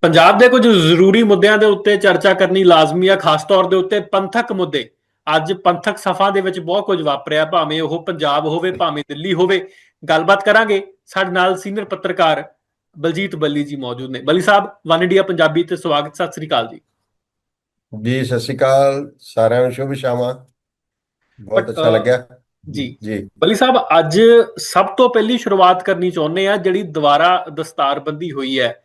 ਪੰਜਾਬ ਦੇ ਕੁਝ ਜ਼ਰੂਰੀ ਮੁੱਦਿਆਂ ਦੇ ਉੱਤੇ ਚਰਚਾ ਕਰਨੀ ਲਾਜ਼ਮੀ ਆ ਖਾਸ ਤੌਰ ਦੇ ਉੱਤੇ ਪੰਥਕ ਮੁੱਦੇ। ਅੱਜ ਪੰਥਕ ਸਫਾ ਦੇ ਵਿੱਚ ਬਹੁਤ ਕੁਝ ਵਾਪਰਿਆ ਭਾਵੇਂ ਉਹ ਪੰਜਾਬ ਹੋਵੇ ਭਾਵੇਂ ਦਿੱਲੀ ਹੋਵੇ। ਗੱਲਬਾਤ ਕਰਾਂਗੇ। ਸਾਡੇ ਨਾਲ ਸੀਨੀਅਰ ਪੱਤਰਕਾਰ ਬਲਜੀਤ ਬੱਲੀ ਜੀ ਮੌਜੂਦ ਨੇ। ਬੱਲੀ ਸਾਹਿਬ ਵਨ ਇੰਡੀਆ ਪੰਜਾਬੀ ਤੇ ਸਵਾਗਤ ਸਤਿ ਸ੍ਰੀ ਅਕਾਲ ਜੀ। ਜੀ ਸਤਿ ਸ਼੍ਰੀ ਅਕਾਲ। ਸਾਰਿਆਂ ਨੂੰ ਸ਼ੁਭ ਸ਼ਾਮਾਂ। ਬਹੁਤ ਅੱਛਾ ਲੱਗਿਆ। ਜੀ। ਜੀ। ਬੱਲੀ ਸਾਹਿਬ ਅੱਜ ਸਭ ਤੋਂ ਪਹਿਲੀ ਸ਼ੁਰੂਆਤ ਕਰਨੀ ਚਾਹੁੰਦੇ ਆ ਜਿਹੜੀ ਦੁਬਾਰਾ ਦਸਤਾਰਬੰਦੀ ਹੋਈ ਹੈ।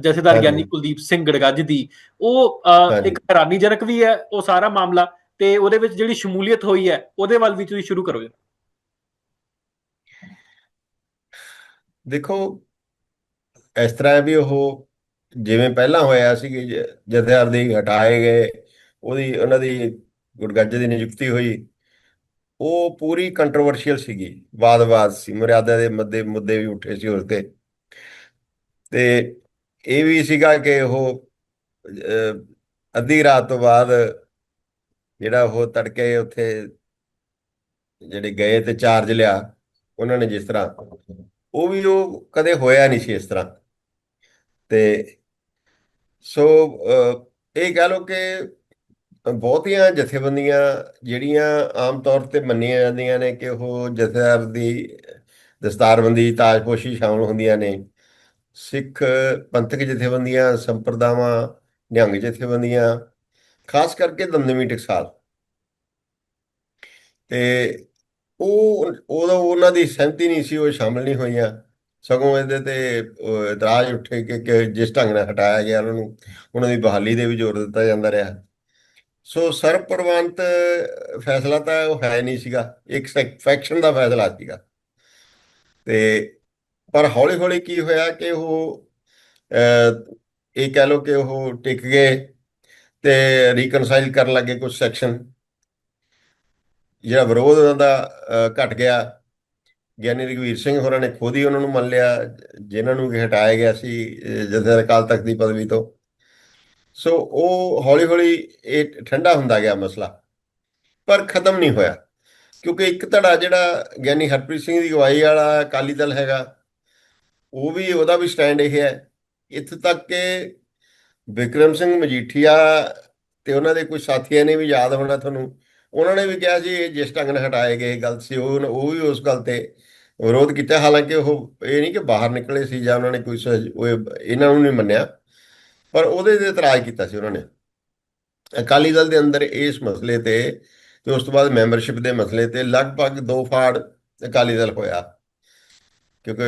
ਜਥੇਦਾਰ। ਗਿਆਨੀ ਕੁਲਦੀਪ ਸਿੰਘ ਗੜਗੱਜ ਦੀ ਉਹ। ਇੱਕ ਹੈਰਾਨੀਜਨਕ ਵੀ ਹੈ ਉਹ ਸਾਰਾ ਮਾਮਲਾ ਤੇ ਉਹਦੇ ਵਿੱਚ ਜਿਹੜੀ ਸ਼ਮੂਲੀਅਤ ਹੋਈ ਹੈ ਉਹਦੇ ਵੱਲ ਵੀ ਤੁਸੀਂ ਸ਼ੁਰੂ ਕਰੋ ਦੇਖੋ ਇਸ ਤਰ੍ਹਾਂ ਵੀ ਉਹ ਜਿਵੇਂ ਪਹਿਲਾਂ ਹੋਇਆ ਸੀ ਕਿ ਜਥੇਦਾਰ ਦੀ ਹਟਾਏ ਗਏ ਉਹਦੀ ਉਹਨਾਂ ਦੀ ਗੁਰਗੱਜ ਦੀ ਨਿਯੁਕਤੀ ਹੋਈ ਉਹ ਪੂਰੀ ਕੰਟਰੋਵਰਸ਼ੀਅਲ ਸੀਗੀ ਵਾਦ-ਵਾਦ ਸੀ ਮਰਿਆਦਾ ਦੇ ਮੁੱਦੇ ਮੁੱਦੇ ਵੀ ਉੱਠੇ ਸੀ ਉਸ ਤੇ ਤੇ ਇਹ ਵੀ ਸੀਗਾ ਕਿ ਉਹ ਅੱਧੀ ਰਾਤ ਤੋਂ ਬਾਅਦ ਜਿਹੜਾ ਉਹ ਤੜਕੇ ਉੱਥੇ ਜਿਹੜੇ ਗਏ ਤੇ ਚਾਰਜ ਲਿਆ, ਉਹਨਾਂ ਨੇ ਜਿਸ ਤਰ੍ਹਾਂ, ਉਹ ਵੀ ਉਹ ਕਦੇ ਹੋਇਆ ਨਹੀਂ ਸੀ ਇਸ ਤਰ੍ਹਾਂ। ਤੇ ਸੋ ਇਹ ਕਹਿ ਲਓ ਕਿ ਬਹੁਤੀਆਂ ਜਥੇਬੰਦੀਆਂ ਜਿਹੜੀਆਂ ਆਮ ਤੌਰ ਤੇ ਮੰਨੀਆਂ ਜਾਂਦੀਆਂ ਨੇ ਕਿ ਉਹ ਜਥੇਦਾਰ ਦੀ ਦਸਤਾਰਬੰਦੀ, ਤਾਜਪੋਸ਼ੀ ਸ਼ਾਮਲ ਹੁੰਦੀਆਂ ਨੇ ਸਿੱਖ ਪੰਥਕ ਜਥੇਬੰਦੀਆਂ, ਸੰਪਰਦਾਵਾਂ, ਨਿਹੰਗ ਜਥੇਬੰਦੀਆਂ, ਖਾਸ ਕਰਕੇ ਦਮਦਮੀ ਟਕਸਾਲ। ਤੇ ਉਹ ਉਦੋਂ ਉਹਨਾਂ ਦੀ ਸਹਿਮਤੀ ਨਹੀਂ ਸੀ, ਉਹ ਸ਼ਾਮਲ ਨਹੀਂ ਹੋਈਆਂ। ਸਗੋਂ ਇਹਦੇ ਤੇ ਇਤਰਾਜ਼ ਉੱਠੇ ਕਿ ਕਿ ਜਿਸ ਢੰਗ ਨਾਲ ਹਟਾਇਆ ਗਿਆ ਉਹਨਾਂ ਨੂੰ, ਉਹਨਾਂ ਦੀ ਬਹਾਲੀ ਦੇ ਵੀ ਜ਼ੋਰ ਦਿੱਤਾ ਜਾਂਦਾ ਰਿਹਾ। ਸੋ ਸਰਪ੍ਰਵਾਨਤ ਫੈਸਲਾ ਤਾਂ ਉਹ ਹੈ ਨਹੀਂ ਸੀਗਾ। ਇੱਕ ਫੈਕਸ਼ਨ ਦਾ ਫੈਸਲਾ ਸੀਗਾ। ਤੇ ਪਰ ਹੌਲੀ ਹੌਲੀ ਕੀ ਹੋਇਆ ਕਿ ਉਹ ਅਹ, ਇਹ ਕਹਿ ਲਓ ਕਿ ਉਹ ਟਿਕ ਗਏ ਤੇ ਰੀਕਨਸਾਈਲ ਕਰਨ ਲੱਗੇ ਕੁਝ ਸੈਕਸ਼ਨ ਜਿਹੜਾ ਵਿਰੋਧ ਉਹਨਾਂ ਦਾ ਅਹ, ਘਟ ਗਿਆ। ਗਿਆਨੀ ਰਘਵੀਰ ਸਿੰਘ ਹੋਰਾਂ ਨੇ ਖੁਦ ਹੀ ਉਹਨਾਂ ਨੂੰ ਮੰਨ ਲਿਆ ਜਿਨ੍ਹਾਂ ਨੂੰ ਕਿ ਹਟਾਇਆ ਗਿਆ ਸੀ ਜਥੇਦਾਰ ਅਕਾਲ ਤਖਤ ਦੀ ਪਦਵੀ ਤੋਂ। ਸੋ ਉਹ ਹੌਲੀ ਹੌਲੀ ਇਹ ਠੰਡਾ ਹੁੰਦਾ ਗਿਆ ਮਸਲਾ ਪਰ ਖਤਮ ਨਹੀਂ ਹੋਇਆ। ਕਿਉਂਕਿ ਇੱਕ ਧੜਾ ਜਿਹੜਾ ਗਿਆਨੀ ਹਰਪ੍ਰੀਤ ਸਿੰਘ ਦੀ ਅਗਵਾਈ ਵਾਲਾ ਅਕਾਲੀ ਦਲ ਹੈਗਾ ਉਹ ਵੀ ਉਹਦਾ ਵੀ ਸਟੈਂਡ ਇਹ ਹੈ। ਇੱਥੇ ਤੱਕ ਕਿ ਵਿਕਰਮ ਸਿੰਘ ਮਜੀਠੀਆ ਤੇ ਉਹਨਾਂ ਦੇ ਕੁਝ ਸਾਥੀਆਂ ਨੇ ਵੀ ਯਾਦ ਹੋਣਾ ਤੁਹਾਨੂੰ। ਉਹਨਾਂ ਨੇ ਵੀ ਕਿਹਾ ਸੀ, ਇਹ ਜਿਸ ਢੰਗ ਨਾਲ ਹਟਾਏ ਗਏ ਗਲਤ ਸੀ, ਉਹ ਉਹ ਵੀ ਉਸ ਗੱਲ ਤੇ ਵਿਰੋਧ ਕੀਤਾ। ਹਾਲਾਂਕਿ ਉਹ ਇਹ ਨਹੀਂ ਕਿ ਬਾਹਰ ਨਿਕਲੇ ਸੀ ਜਾਂ ਉਹਨਾਂ ਨੇ ਕੋਈ ਸਹਿ- ਇਹਨਾਂ ਨੂੰ ਨਹੀਂ ਮੰਨਿਆ, ਪਰ ਉਹਦੇ ਤੇ ਇਤਰਾਜ਼ ਕੀਤਾ ਸੀ ਉਹਨਾਂ ਨੇ। ਅਕਾਲੀ ਦਲ ਦੇ ਅੰਦਰ ਇਸ ਮਸਲੇ ਤੇ ਤੇ ਉਸ ਤੋਂ ਬਾਅਦ ਮੈਂਬਰਸ਼ਿਪ ਦੇ ਮਸਲੇ ਤੇ ਲਗਭਗ ਦੋ ਫਾੜ ਅਕਾਲੀ ਦਲ ਹੋਇਆ। ਕਿਉਂਕਿ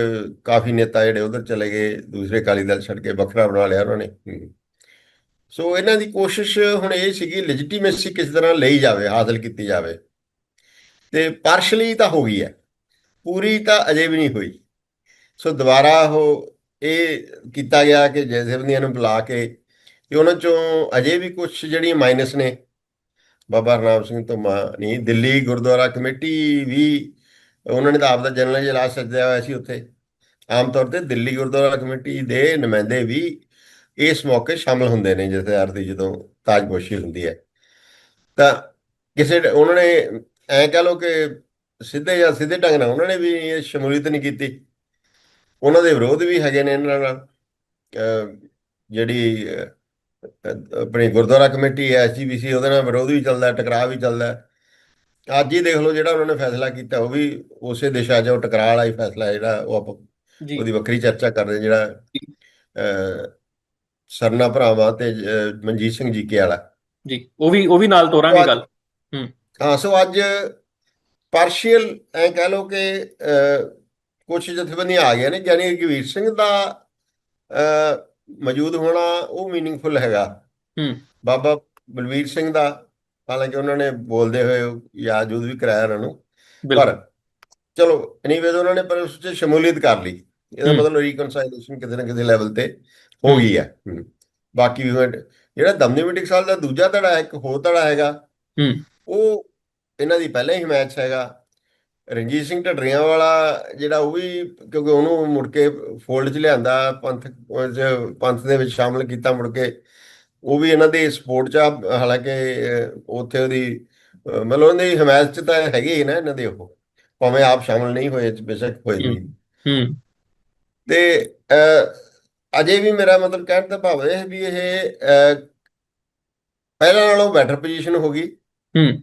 ਕਾਫੀ ਨੇਤਾ ਜਿਹੜੇ ਉਧਰ ਚਲੇ ਗਏ ਦੂਸਰੇ ਅਕਾਲੀ ਦਲ ਛੱਡ ਕੇ ਵੱਖਰਾ ਬਣਾ ਲਿਆ ਉਹਨਾਂ ਨੇ। ਸੋ ਇਹਨਾਂ ਦੀ ਕੋਸ਼ਿਸ਼ ਹੁਣ ਇਹ ਸੀਗੀ ਲੈਜੀਟੀਮੇਸੀ ਕਿਸ ਤਰ੍ਹਾਂ ਲਈ ਜਾਵੇ ਹਾਸਲ ਕੀਤੀ ਜਾਵੇ। ਤੇ ਪਾਰਸ਼ਲੀ ਤਾਂ ਹੋ ਗਈ ਹੈ ਪੂਰੀ ਤਾਂ ਅਜੇ ਵੀ ਨਹੀਂ ਹੋਈ। ਸੋ ਦੁਬਾਰਾ ਉਹ ਇਹ ਕੀਤਾ ਗਿਆ ਕਿ ਜਥੇਬੰਦੀਆਂ ਨੂੰ ਬੁਲਾ ਕੇ ਤੇ ਉਹਨਾਂ ਚੋਂ ਅਜੇ ਵੀ ਕੁਝ ਜਿਹੜੀਆਂ ਮਾਈਨਸ ਨੇ ਬਾਬਾ ਹਰਨਾਮ ਸਿੰਘ ਤੋਂ ਨਹੀਂ ਦਿੱਲੀ ਗੁਰਦੁਆਰਾ ਕਮੇਟੀ ਵੀ ਉਹਨਾਂ ਨੇ ਤਾਂ ਆਪਦਾ ਜਨਰਲ ਇਜਲਾਸ ਸੱਦਿਆ ਹੋਇਆ ਸੀ ਉੱਥੇ। ਆਮ ਤੌਰ ਤੇ ਦਿੱਲੀ ਗੁਰਦੁਆਰਾ ਕਮੇਟੀ ਦੇ ਨੁਮਾਇੰਦੇ ਵੀ ਇਸ ਮੌਕੇ ਸ਼ਾਮਲ ਹੁੰਦੇ ਨੇ ਜਥੇਦਾਰ ਦੀ ਜਦੋਂ ਤਾਜਪੋਸ਼ੀ ਹੁੰਦੀ ਹੈ। ਤਾਂ ਕਿਸੇ ਉਹਨਾਂ ਨੇ ਐਂ ਕਹ ਲਓ ਕਿ ਸਿੱਧੇ ਜਾਂ ਸਿੱਧੇ ਢੰਗ ਨਾਲ ਉਹਨਾਂ ਨੇ ਵੀ ਇਹ ਸ਼ਮੂਲੀਅਤ ਨਹੀਂ ਕੀਤੀ। ਉਹਨਾਂ ਦੇ ਵਿਰੋਧ ਵੀ ਹੈਗੇ ਨੇ ਇਹਨਾਂ ਨਾਲ। ਜਿਹੜੀ ਆਪਣੀ ਗੁਰਦੁਆਰਾ ਕਮੇਟੀ ਹੈ ਐਸਜੀਪੀਸੀ ਉਹਦੇ ਨਾਲ ਵਿਰੋਧ ਵੀ ਚੱਲਦਾ, ਟਕਰਾਅ ਵੀ ਚੱਲਦਾ। ਅੱਜ ਹੀ ਦੇਖ ਲਓ ਜਿਹੜਾ ਉਹਨਾਂ ਨੇ ਫੈਸਲਾ ਕੀਤਾ ਉਹ ਵੀ ਉਸੇ ਦਿਸ਼ਾ 'ਚ ਉਹ ਟਕਰਾਅ ਵਾਲਾ ਹੀ ਫੈਸਲਾ ਹੈ ਜਿਹੜਾ ਉਹ ਆਪਾਂ ਜੀ। ਉਹਦੀ ਵੱਖਰੀ ਚਰਚਾ ਕਰਦੇ ਜਿਹੜਾ ਅਹ, ਸਰਨਾ ਭਰਾਵਾਂ ਤੇ ਮਨਜੀਤ ਸਿੰਘ ਜੀਕੇ ਵਾਲਾ। ਜੀ ਉਹ ਵੀ ਉਹ ਵੀ ਨਾਲ ਤੋਰਾਂਗੇ ਗੱਲ। ਹਾਂ। ਸੋ ਅੱਜ ਪਾਰਸ਼ੀਅਲ ਐ ਕਹਿ ਲਓ ਕਿ ਕੁਝ ਜਥੇਬੰਦੀਆਂ ਆ ਗਈਆਂ ਨੇ ਗਿਆਨੀ ਰਘਵੀਰ ਸਿੰਘ ਦਾ ਮੌਜੂਦ ਹੋਣਾ ਉਹ ਮੀਨਿੰਗਫੁਲ ਹੈਗਾ। ਹੂੰ। ਬਾਬਾ ਬਲਵੀਰ ਸਿੰਘ ਦਾ ਹਾਲਾਂਕਿ ਉਹਨਾਂ ਨੇ ਬੋਲਦੇ ਹੋਏ ਯਾਦ ਯੂਦ ਵੀ ਕਰਾਇਆ ਉਹਨਾਂ ਨੂੰ। ਪਰ ਚਲੋ ਐਨੀਵੇਜ਼ ਉਹਨਾਂ ਨੇ ਪਰ ਉਸ 'ਚ ਸ਼ਮੂਲੀਅਤ ਕਰ ਲਈ। ਇਹਦਾ। ਮਤਲਬ ਰੀਕਨਸਾਈਲੇਸ਼ਨ ਕਿਤੇ ਨਾ ਕਿਤੇ ਲੈਵਲ ਤੇ ਹੋ ਗਈ ਹੈ। ਬਾਕੀ ਵੀ ਜਿਹੜਾ ਦਮਦਮੀ ਟਕਸਾਲ ਦਾ ਦੂਜਾ ਧੜਾ ਇੱਕ ਹੋਰ ਧੜਾ ਹੈਗਾ ਹੂੰ। ਉਹ ਇਹਨਾਂ ਦੀ ਪਹਿਲਾਂ ਹੀ ਹਿਮਾਇਤ 'ਚ ਹੈਗਾ। ਰਣਜੀਤ ਸਿੰਘ ਢੱਡਰੀਆਂ ਵਾਲਾ ਜਿਹੜਾ ਉਹ ਵੀ ਕਿਉਂਕਿ ਉਹਨੂੰ ਮੁੜ ਕੇ ਫੋਲਡ 'ਚ ਲਿਆਂਦਾ ਪੰਥ ਪੰਥ ਦੇ ਵਿੱਚ ਸ਼ਾਮਲ ਕੀਤਾ ਮੁੜ ਕੇ। ਉਹ ਵੀ ਇਹਨਾਂ ਦੀ ਸਪੋਰਟ 'ਚ ਆ ਹਾਲਾਂਕਿ ਉੱਥੇ ਉਹਦੀ ਮਤਲਬ ਉਹਨਾਂ ਦੀ ਹਿਮਾਇਤ 'ਚ ਤਾਂ ਹੈਗੇ ਹੀ ਨਾ ਇਹਨਾਂ ਦੇ ਉਹ। ਭਾਵੇਂ ਆਪ ਸ਼ਾਮਲ ਨਹੀਂ ਹੋਏ ਬੇਸ਼ੱਕ ਹੋਏ। ਨਹੀਂ ਹੂੰ। ਤੇ ਅਜੇ ਵੀ ਮੇਰਾ ਮਤਲਬ ਕਹਿਣ ਦਾ ਭਾਵ ਇਹ ਵੀ ਇਹ ਪਹਿਲਾਂ ਨਾਲੋਂ ਬੈਟਰ ਪੋਜੀਸ਼ਨ ਹੋ ਗਈ। ਹੂੰ।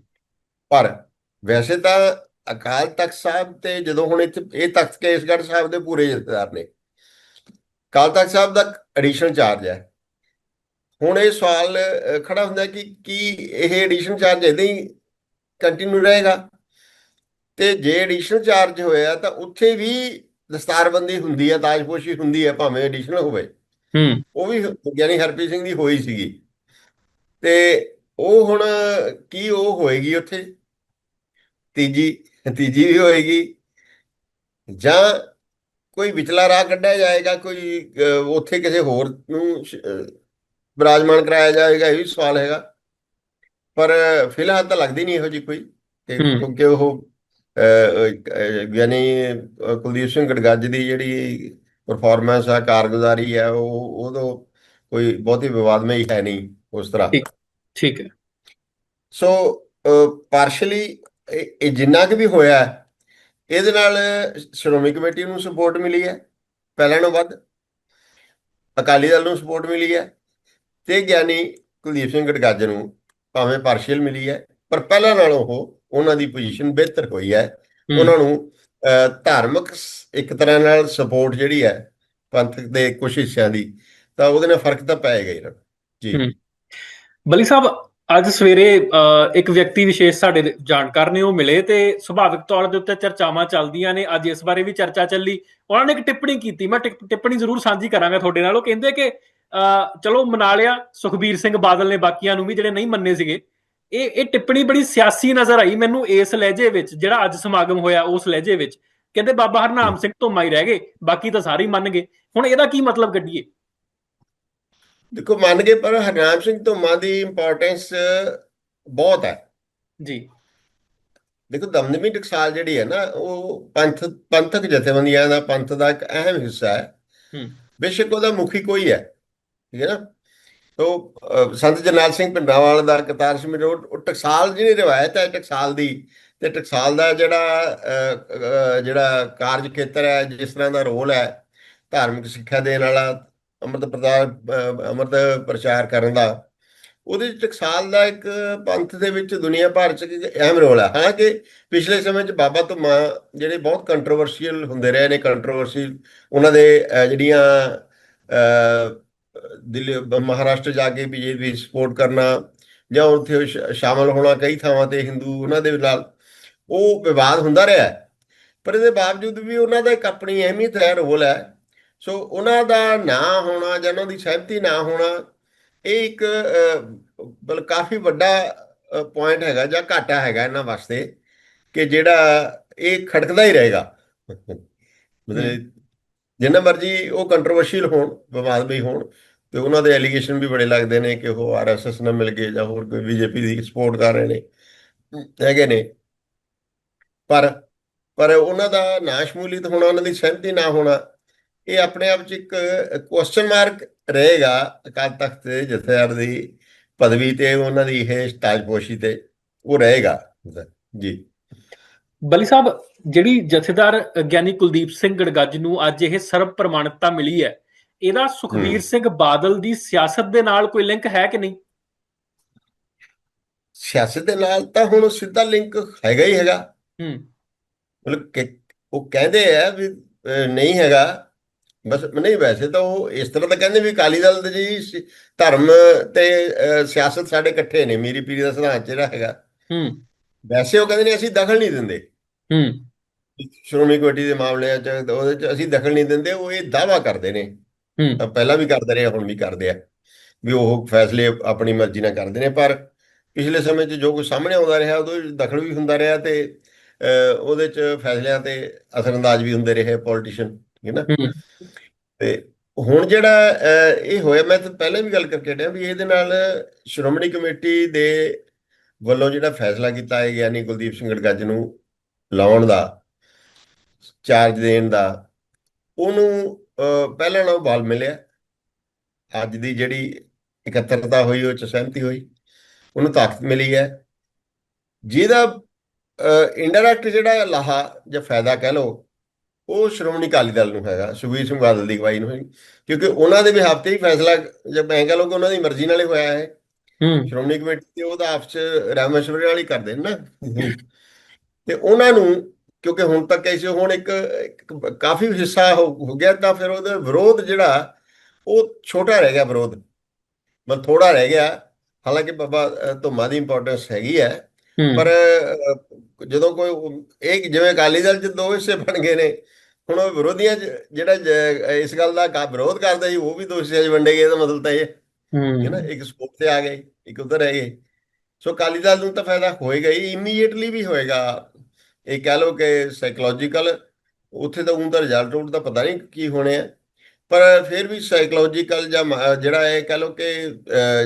ਪਰ ਵੈਸੇ ਤਾਂ ਅਕਾਲ ਤਖਤ ਸਾਹਿਬ ਤੇ ਜਦੋਂ ਹੁਣ ਇੱਥੇ ਇਹ ਤਖਤ ਕੇਸਗੜ੍ਹ ਸਾਹਿਬ ਦੇ ਪੂਰੇ ਜਥੇਦਾਰ ਨੇ। ਅਕਾਲ ਤਖਤ ਸਾਹਿਬ ਦਾ ਐਡੀਸ਼ਨਲ ਚਾਰਜ ਹੈ। ਹੁਣ ਇਹ ਸਵਾਲ ਖੜਾ ਹੁੰਦਾ ਕਿ ਕੀ ਇਹ ਐਡੀਸ਼ਨਲ ਚਾਰਜ ਇਦਾਂ ਹੀ ਕੰਟੀਨਿਊ ਰਹੇਗਾ? ਤੇ ਜੇ ਐਡੀਸ਼ਨਲ ਚਾਰਜ ਹੋਇਆ ਤਾਂ ਉੱਥੇ ਵੀ ਦਸਤਾਰਬੰਦੀ ਹੁੰਦੀ ਹੈ ਤਾਜਪੋਸ਼ੀ ਹੁੰਦੀ ਹੈ ਭਾਵੇਂ ਐਡੀਸ਼ਨਲ ਹੋਵੇ। ਹੂੰ। ਉਹ ਵੀ ਗਿਆਨੀ ਹਰਪ੍ਰੀਤ ਸਿੰਘ ਦੀ ਹੋਈ ਸੀਗੀ। ਤੇ ਉਹ ਹੁਣ ਕੀ ਉਹ ਹੋਏਗੀ ਉੱਥੇ? ਤੀਜੀ ਤੀਜੀ ਵੀ ਹੋਏਗੀ। ਜਾਂ ਕੋਈ ਵਿਚਲਾ ਰਾਹ ਕੱਢਿਆ ਜਾਏਗਾ ਕੋਈ ਉੱਥੇ ਕਿਸੇ ਹੋਰ ਨੂੰ ਬਿਰਾਜਮਾਨ ਕਰਾਇਆ ਜਾਏਗਾ ਇਹ ਵੀ ਸਵਾਲ ਹੈਗਾ ਪਰ ਫਿਲਹਾਲ ਤਾਂ ਲੱਗਦੀ ਨਹੀਂ ਇਹੋ ਜੀ ਕੋਈ। ਕਿਉਂਕਿ ਉਹ ਯਾਨੀ ਕੁਲਦੀਪ ਸਿੰਘ ਗੜਗੱਜ ਦੀ ਜਿਹੜੀ ਪਰਫਾਰਮੈਂਸ ਹੈ ਕਾਰਗੁਜ਼ਾਰੀ ਹੈ ਉਹ ਉਦੋਂ ਕੋਈ ਬਹੁਤੀ ਵਿਵਾਦਮਈ ਹੈ ਨਹੀਂ ਉਸ ਤਰ੍ਹਾਂ ਠੀਕ। ਹੈ ਸੋ ਪਾਰਸ਼ਲੀ ਇਹ ਜਿੰਨਾ ਕੁ ਵੀ ਹੋਇਆ ਇਹਦੇ ਨਾਲ ਸ਼੍ਰੋਮਣੀ ਕਮੇਟੀ ਨੂੰ ਸਪੋਰਟ ਮਿਲੀ ਹੈ ਪਹਿਲਾਂ ਨਾਲੋਂ ਵੱਧ ਅਕਾਲੀ ਦਲ ਨੂੰ ਸਪੋਰਟ ਮਿਲੀ ਹੈ ਤੇ ਗਿਆਨੀ ਕੁਲਦੀਪ ਸਿੰਘ ਗੜਗੱਜ ਨੂੰ ਭਾਵੇਂ ਪਾਰਸ਼ੀਅਲ ਮਿਲੀ ਹੈ ਪਰ ਪਹਿਲਾਂ ਨਾਲੋਂ ਉਹ ਉਹਨਾਂ ਦੀ ਪੋਜੀਸ਼ਨ ਬਿਹਤਰ ਹੋਈ ਹੈ। ਉਹਨਾਂ ਨੂੰ ਧਾਰਮਿਕ ਇੱਕ ਤਰ੍ਹਾਂ ਨਾਲ ਸਪੋਰਟ ਜਿਹੜੀ ਹੈ ਪੰਥਕ ਦੇ ਕੁਝ ਹਿੱਸਿਆਂ ਦੀ ਤਾਂ ਉਹਦੇ ਨਾਲ ਫ਼ਰਕ ਤਾਂ ਹੀ ਨਾ। ਜੀ। ਬਲੀ ਸਾਹਿਬ ਅੱਜ ਸਵੇਰੇ ਇੱਕ ਵਿਅਕਤੀ ਵਿਸ਼ੇਸ਼ ਸਾਡੇ ਜਾਣਕਾਰ ਨੇ ਉਹ ਮਿਲੇ ਤੇ ਸੁਭਾਵਿਕ ਤੌਰ ਦੇ ਉੱਤੇ ਚਰਚਾਵਾਂ ਚੱਲਦੀਆਂ ਨੇ। ਅੱਜ ਇਸ ਬਾਰੇ ਵੀ ਚਰਚਾ ਚੱਲੀ। ਉਹਨਾਂ ਨੇ ਇੱਕ ਟਿੱਪਣੀ ਕੀਤੀ। ਮੈਂ ਟਿਪ- ਟਿੱਪਣੀ ਜ਼ਰੂਰ ਸਾਂਝੀ ਕਰਾਂਗਾ ਤੁਹਾਡੇ ਨਾਲ। ਉਹ ਕਹਿੰਦੇ ਕਿ ਚਲੋ ਮਨਾ ਲਿਆ ਸੁਖਬੀਰ ਸਿੰਘ ਬਾਦਲ ਨੇ ਬਾਕੀਆਂ ਨੂੰ ਵੀ ਜਿਹੜੇ ਨਹੀਂ ਮੰਨੇ ਸੀਗੇ। ਇਹ ਇਹ ਟਿੱਪਣੀ ਬੜੀ ਸਿਆਸੀ ਨਜ਼ਰ ਆਈ ਮੈਨੂੰ ਇਸ ਲਹਿਜੇ ਵਿੱਚ ਜਿਹੜਾ ਅੱਜ ਸਮਾਗਮ ਹੋਇਆ ਉਸ ਲਹਿਜੇ ਵਿੱਚ। ਕਹਿੰਦੇ ਬਾਬਾ ਹਰਨਾਮ ਸਿੰਘ ਧੁੰਮਾ ਹੀ ਰਹਿ ਗਏ ਬਾਕੀ ਤਾਂ ਸਾਰੇ ਹੀ ਮੰਨ ਗਏ। ਹੁਣ ਇਹਦਾ ਕੀ ਮਤਲਬ ਕੱਢੀਏ ਦੇਖੋ ਮੰਨ ਗਏ ਪਰ ਹਰਨਾਮ ਸਿੰਘ ਧੁੰਮਾ ਦੀ ਇੰਪੋਰਟੈਂਸ ਬਹੁਤ ਹੈ। ਜੀ। ਦੇਖੋ ਦਮਦਮੀ ਟਕਸਾਲ ਜਿਹੜੀ ਹੈ ਨਾ ਉਹ ਪੰਥ ਪੰਥਕ ਜਥੇਬੰਦੀਆਂ ਦਾ ਪੰਥ ਦਾ ਇੱਕ ਅਹਿਮ ਹਿੱਸਾ ਹੈ। ਹੂੰ। ਬੇਸ਼ੱਕ ਉਹਦਾ ਮੁਖੀ ਕੋਈ ਹੈ। ਠੀਕ ਹੈ ਨਾ? ਤੋ ਸੰਤ ਜਰਨੈਲ ਸਿੰਘ ਪਿੰਡਾਵਾਲ ਦਾ ਕਰਤਾਰ ਸਿੰਘ ਰੋਡ ਟਕਸਾਲ ਜਿਹੜੀ ਰਵਾਇਤ ਹੈ ਟਕਸਾਲ ਦੀ, ਤੇ ਟਕਸਾਲ ਦਾ ਜਿਹੜਾ ਜਿਹੜਾ ਕਾਰਜ ਖੇਤਰ ਹੈ, ਜਿਸ ਤਰ੍ਹਾਂ ਦਾ ਰੋਲ ਹੈ, ਧਾਰਮਿਕ ਸਿੱਖਿਆ ਦੇਣ ਵਾਲਾ, ਅੰਮ੍ਰਿਤ ਪ੍ਰਚਾਰ ਅੰਮ੍ਰਿਤ ਪ੍ਰਚਾਰ ਕਰਨ ਦਾ, ਉਹਦੇ ਵਿੱਚ ਟਕਸਾਲ ਦਾ ਇੱਕ ਪੰਥ ਦੇ ਵਿੱਚ ਦੁਨੀਆ ਭਰ ਚ ਇੱਕ ਅਹਿਮ ਰੋਲ ਹੈ। ਹਾਲਾਂਕਿ ਪਿਛਲੇ ਸਮੇਂ ਚ ਬਾਬਾ ਧੁੰਮਾ ਜਿਹੜੇ ਬਹੁਤ ਕੰਟਰੋਵਰਸ਼ੀਅਲ ਹੁੰਦੇ ਰਹੇ ਨੇ ਕੰਟਰੋਵਰਸੀ ਉਹਨਾਂ ਦੇ ਜਿਹੜੀਆਂ ਦਿੱਲੀ ਮਹਾਰਾਸ਼ਟਰ ਜਾ ਕੇ ਬੀਜੇਪੀ ਸਪੋਰਟ ਕਰਨਾ ਜਾਂ ਉੱਥੇ ਸ਼ਾਮਲ ਹੋਣਾ ਕਈ ਥਾਵਾਂ ਤੇ ਹਿੰਦੂ ਉਹਨਾਂ ਦੇ ਨਾਲ ਉਹ ਵਿਵਾਦ ਹੁੰਦਾ ਰਿਹਾ। ਪਰ ਇਹਦੇ ਬਾਵਜੂਦ ਵੀ ਉਹਨਾਂ ਦਾ ਇੱਕ ਆਪਣੀ ਅਹਿਮੀਅਤ ਹੈ ਰੋਲ ਹੈ। ਸੋ ਉਹਨਾਂ ਦਾ ਨਾ ਹੋਣਾ ਜਾਂ ਉਹਨਾਂ ਦੀ ਸਹਿਮਤੀ ਨਾ ਹੋਣਾ ਇਹ ਇੱਕ ਬਲ ਕਾਫੀ ਵੱਡਾ ਪੁਆਇੰਟ ਹੈਗਾ ਜਾਂ ਘਾਟਾ ਹੈਗਾ ਇਹਨਾਂ ਵਾਸਤੇ ਕਿ ਜਿਹੜਾ ਇਹ ਖੜਕਦਾ ਹੀ ਰਹੇਗਾ। ਮਤਲਬ ਜਿੰਨਾ ਮਰਜ਼ੀ ਉਹ ਕੰਟਰੋਵਰਸ਼ੀਅਲ ਹੋਣ ਵਿਵਾਦਮਈ ਹੋਣ ਤੇ ਉਹਨਾਂ ਦੇ ਐਲੀਗੇਸ਼ਨ ਵੀ ਬੜੇ ਲੱਗਦੇ ਨੇ ਕਿ ਉਹ ਆਰਐਸਐਸ ਨਾਲ ਮਿਲ ਕੇ ਜਾਂ ਹੋਰ ਕੋਈ ਬੀਜੇਪੀ ਦੀ ਸਪੋਰਟ ਕਰ ਰਹੇ ਨੇ। ਹੈਗੇ ਨੇ। ਪਰ ਪਰ ਉਹਨਾਂ ਦਾ ਨਾ ਸ਼ਮੂਲੀਅਤ ਹੋਣਾ, ਉਹਨਾਂ ਦੀ ਸਹਿਮਤੀ ਨਾ ਹੋਣਾ, ਇਹ ਆਪਣੇ ਆਪ 'ਚ ਇੱਕ ਕੁਐਸਚਨ ਮਾਰਕ ਰਹੇਗਾ ਅਕਾਲ ਤਖਤ ਦੇ ਜਥੇਦਾਰ ਦੀ ਪਦਵੀ ਤੇ, ਉਹਨਾਂ ਦੀ ਇਹ ਤਾਜਪੋਸ਼ੀ ਤੇ, ਉਹ ਰਹੇਗਾ। ਜੀ। ਬਲੀ ਸਾਹਿਬ, ਜਿਹੜੀ ਜਥੇਦਾਰ ਗਿਆਨੀ ਕੁਲਦੀਪ ਸਿੰਘ ਗੜਗੱਜ ਨੂੰ ਅੱਜ ਇਹ ਸਰਬ ਪ੍ਰਮਾਣਿਕਤਾ ਮਿਲੀ ਹੈ ਇਹਦਾ ਸੁਖਬੀਰ ਹੂੰ। ਸਿੰਘ ਬਾਦਲ ਦੀ ਸਿਆਸਤ ਦੇ ਨਾਲ ਕੋਈ ਲਿੰਕ ਹੈ ਕਿ ਨਹੀਂ? ਸਿਆਸਤ ਦੇ ਨਾਲ ਤਾਂ ਹੁਣ ਸਿੱਧਾ ਲਿੰਕ ਹੈਗਾ ਹੀ ਹੈਗਾ। ਹੂੰ। ਮਤਲਬ ਉਹ ਕਹਿੰਦੇ ਆ ਵੀ ਨਹੀਂ ਹੈਗਾ। ਬਸ ਨਹੀਂ ਵੈਸੇ ਤਾਂ ਉਹ ਇਸ ਤਰ੍ਹਾਂ ਤਾਂ ਕਹਿੰਦੇ ਵੀ ਅਕਾਲੀ ਦਲ ਦੇ ਜੀ ਧਰਮ ਤੇ ਸਿਆਸਤ ਸਾਡੇ ਇਕੱਠੇ ਨੇ। ਮੀਰੀ ਪੀਰੀ ਦਾ ਸਿਧਾਂਤ ਜਿਹੜਾ ਹੈਗਾ। ਹੂੰ। ਵੈਸੇ ਉਹ ਕਹਿੰਦੇ ਨੇ ਅਸੀਂ ਦਖਲ ਨਹੀਂ ਦਿੰਦੇ। ਹੂੰ। ਸ਼੍ਰੋਮਣੀ ਕਮੇਟੀ ਦੇ ਮਾਮਲਿਆਂ 'ਚ ਉਹਦੇ 'ਚ ਅਸੀਂ ਦਖਲ ਨਹੀਂ ਦਿੰਦੇ ਉਹ ਇਹ ਦਾਵਾ ਕਰਦੇ ਨੇ। ਹੂੰ। ਪਹਿਲਾਂ ਵੀ ਕਰਦੇ ਰਹੇ ਹੁਣ ਵੀ ਕਰਦੇ ਆ। ਵੀ ਉਹ ਫੈਸਲੇ ਆਪਣੀ ਮਰਜ਼ੀ ਨਾਲ ਕਰਦੇ ਨੇ ਪਰ ਪਿਛਲੇ ਸਮੇਂ 'ਚ ਜੋ ਕੁਝ ਸਾਹਮਣੇ ਆਉਂਦਾ ਰਿਹਾ ਉਹਦੇ ਵਿੱਚ ਦਖਲ ਵੀ ਹੁੰਦਾ ਰਿਹਾ ਤੇ ਉਹਦੇ 'ਚ ਫੈਸਲਿਆਂ ਤੇ ਅਸਰਅੰਦਾਜ਼ ਵੀ ਹੁੰਦੇ ਰਹੇ ਪੋਲੀਟੀਸ਼ੀਅਨ ਠੀਕ ਹੈ ਨਾ? ਤੇ ਹੁਣ ਜਿਹੜਾ ਇਹ ਹੋਇਆ ਮੈਂ ਤਾਂ ਪਹਿਲਾਂ ਵੀ ਗੱਲ ਕਰਕੇ ਹਟਿਆ ਵੀ ਇਹਦੇ ਨਾਲ ਸ਼੍ਰੋਮਣੀ ਕਮੇਟੀ ਦੇ ਵੱਲੋਂ ਜਿਹੜਾ ਫੈਸਲਾ ਕੀਤਾ ਹੈ ਯਾਨੀ ਕੁਲਦੀਪ ਸਿੰਘ ਗੜਗੱਜ ਨੂੰ ਲਾਉਣ ਦਾ ਚਾਰਜ ਦੇਣ ਦਾ ਉਹਨੂੰ ਪਹਿਲਾਂ ਨਾਲੋਂ ਬਲ ਮਿਲਿਆ। ਅੱਜ ਦੀ ਜਿਹੜੀ ਇਕੱਤਰਤਾ ਹੋਈ ਉਹ ਚ ਸਹਿਮਤੀ ਹੋਈ। ਉਹਨੂੰ ਤਾਕਤ ਮਿਲੀ ਹੈ। ਜਿਹਦਾ ਇਨਡਾਇਰੈਕਟ ਜਿਹੜਾ ਲਾਹਾ ਜਾਂ ਫਾਇਦਾ ਕਹਿ ਲਓ ਉਹ ਸ਼੍ਰੋਮਣੀ ਅਕਾਲੀ ਦਲ ਨੂੰ ਹੈਗਾ ਸੁਖਬੀਰ ਸਿੰਘ ਬਾਦਲ ਦੀ ਅਗਵਾਈ ਨੂੰ ਹੈ। ਕਿਉਂਕਿ ਉਹਨਾਂ ਦੇ ਬਿਹਾਫ ਤੇ ਹੀ ਫੈਸਲਾ ਜਦ ਮੈਂ ਕਹ ਲਓ ਕਿ ਉਹਨਾਂ ਦੀ ਮਰਜ਼ੀ ਨਾਲ ਹੀ ਹੋਇਆ ਹੈ ਹੂੰ। ਸ਼੍ਰੋਮਣੀ ਕਮੇਟੀ ਤੇ ਉਹਦਾ ਆਪਸ ਚ ਰਾਮੇਸ਼ਵਰ ਨਾਲ ਹੀ ਕਰਦੇ ਨੇ ਨਾ। ਤੇ ਉਹਨਾਂ ਨੂੰ ਕਿਉਂਕਿ ਹੁਣ ਤੱਕ ਐਸੇ ਹੁਣ ਇੱਕ ਕਾਫੀ ਹਿੱਸਾ ਹੋ ਗਿਆ ਤਾਂ ਫਿਰ ਉਹਦਾ ਵਿਰੋਧ ਜਿਹੜਾ ਉਹ ਛੋਟਾ ਰਹਿ ਗਿਆ ਵਿਰੋਧ। ਮਤਲਬ ਥੋੜਾ ਰਹਿ ਗਿਆ। ਹਾਲਾਂਕਿ ਬਾਬਾ ਧੁੰਮਾ ਦੀ ਇੰਪੋਰਟੈਂਸ ਹੈਗੀ ਹੈ। ਪਰ ਜਦੋਂ ਕੋਈ ਇਹ ਜਿਵੇਂ ਅਕਾਲੀ ਦਲ ਚ ਦੋ ਹਿੱਸੇ ਬਣ ਗਏ ਨੇ ਹੁਣ ਉਹ ਵਿਰੋਧੀਆਂ ਜਿਹੜਾ ਇਸ ਗੱਲ ਦਾ ਵਿਰੋਧ ਕਰਦੇ ਸੀ ਉਹ ਵੀ ਦੋ ਹਿੱਸਿਆਂ 'ਚ ਵੰਡੇ ਗਏ ਤਾਂ ਮਤਲਬ ਤਾਂ ਇਹ ਹੈ। ਨਾ? ਇੱਕ ਸਪੋਰਟ ਤੇ ਆ ਗਏ ਇੱਕ ਉਧਰ ਰਹਿ ਗਏ। ਸੋ ਅਕਾਲੀ ਦਲ ਨੂੰ ਤਾਂ ਫਾਇਦਾ ਹੋਏਗਾ ਹੀ ਇਮੀਡੀਏਟਲੀ ਵੀ ਹੋਏਗਾ। ਇਹ ਕਹਿ ਲਓ ਕਿ ਸਾਈਕੋਲੋਜੀਕਲ ਉੱਥੇ ਤਾਂ ਉਹਦਾ ਰਿਜ਼ਲਟ ਉਹ ਤਾਂ ਪਤਾ ਨਹੀਂ ਕੀ ਹੋਣੇ ਆ। ਪਰ ਫਿਰ ਵੀ ਸਾਈਕੋਲੋਜੀਕਲ ਜਾਂ ਜਿਹੜਾ ਇਹ ਕਹਿ ਲਓ ਕਿ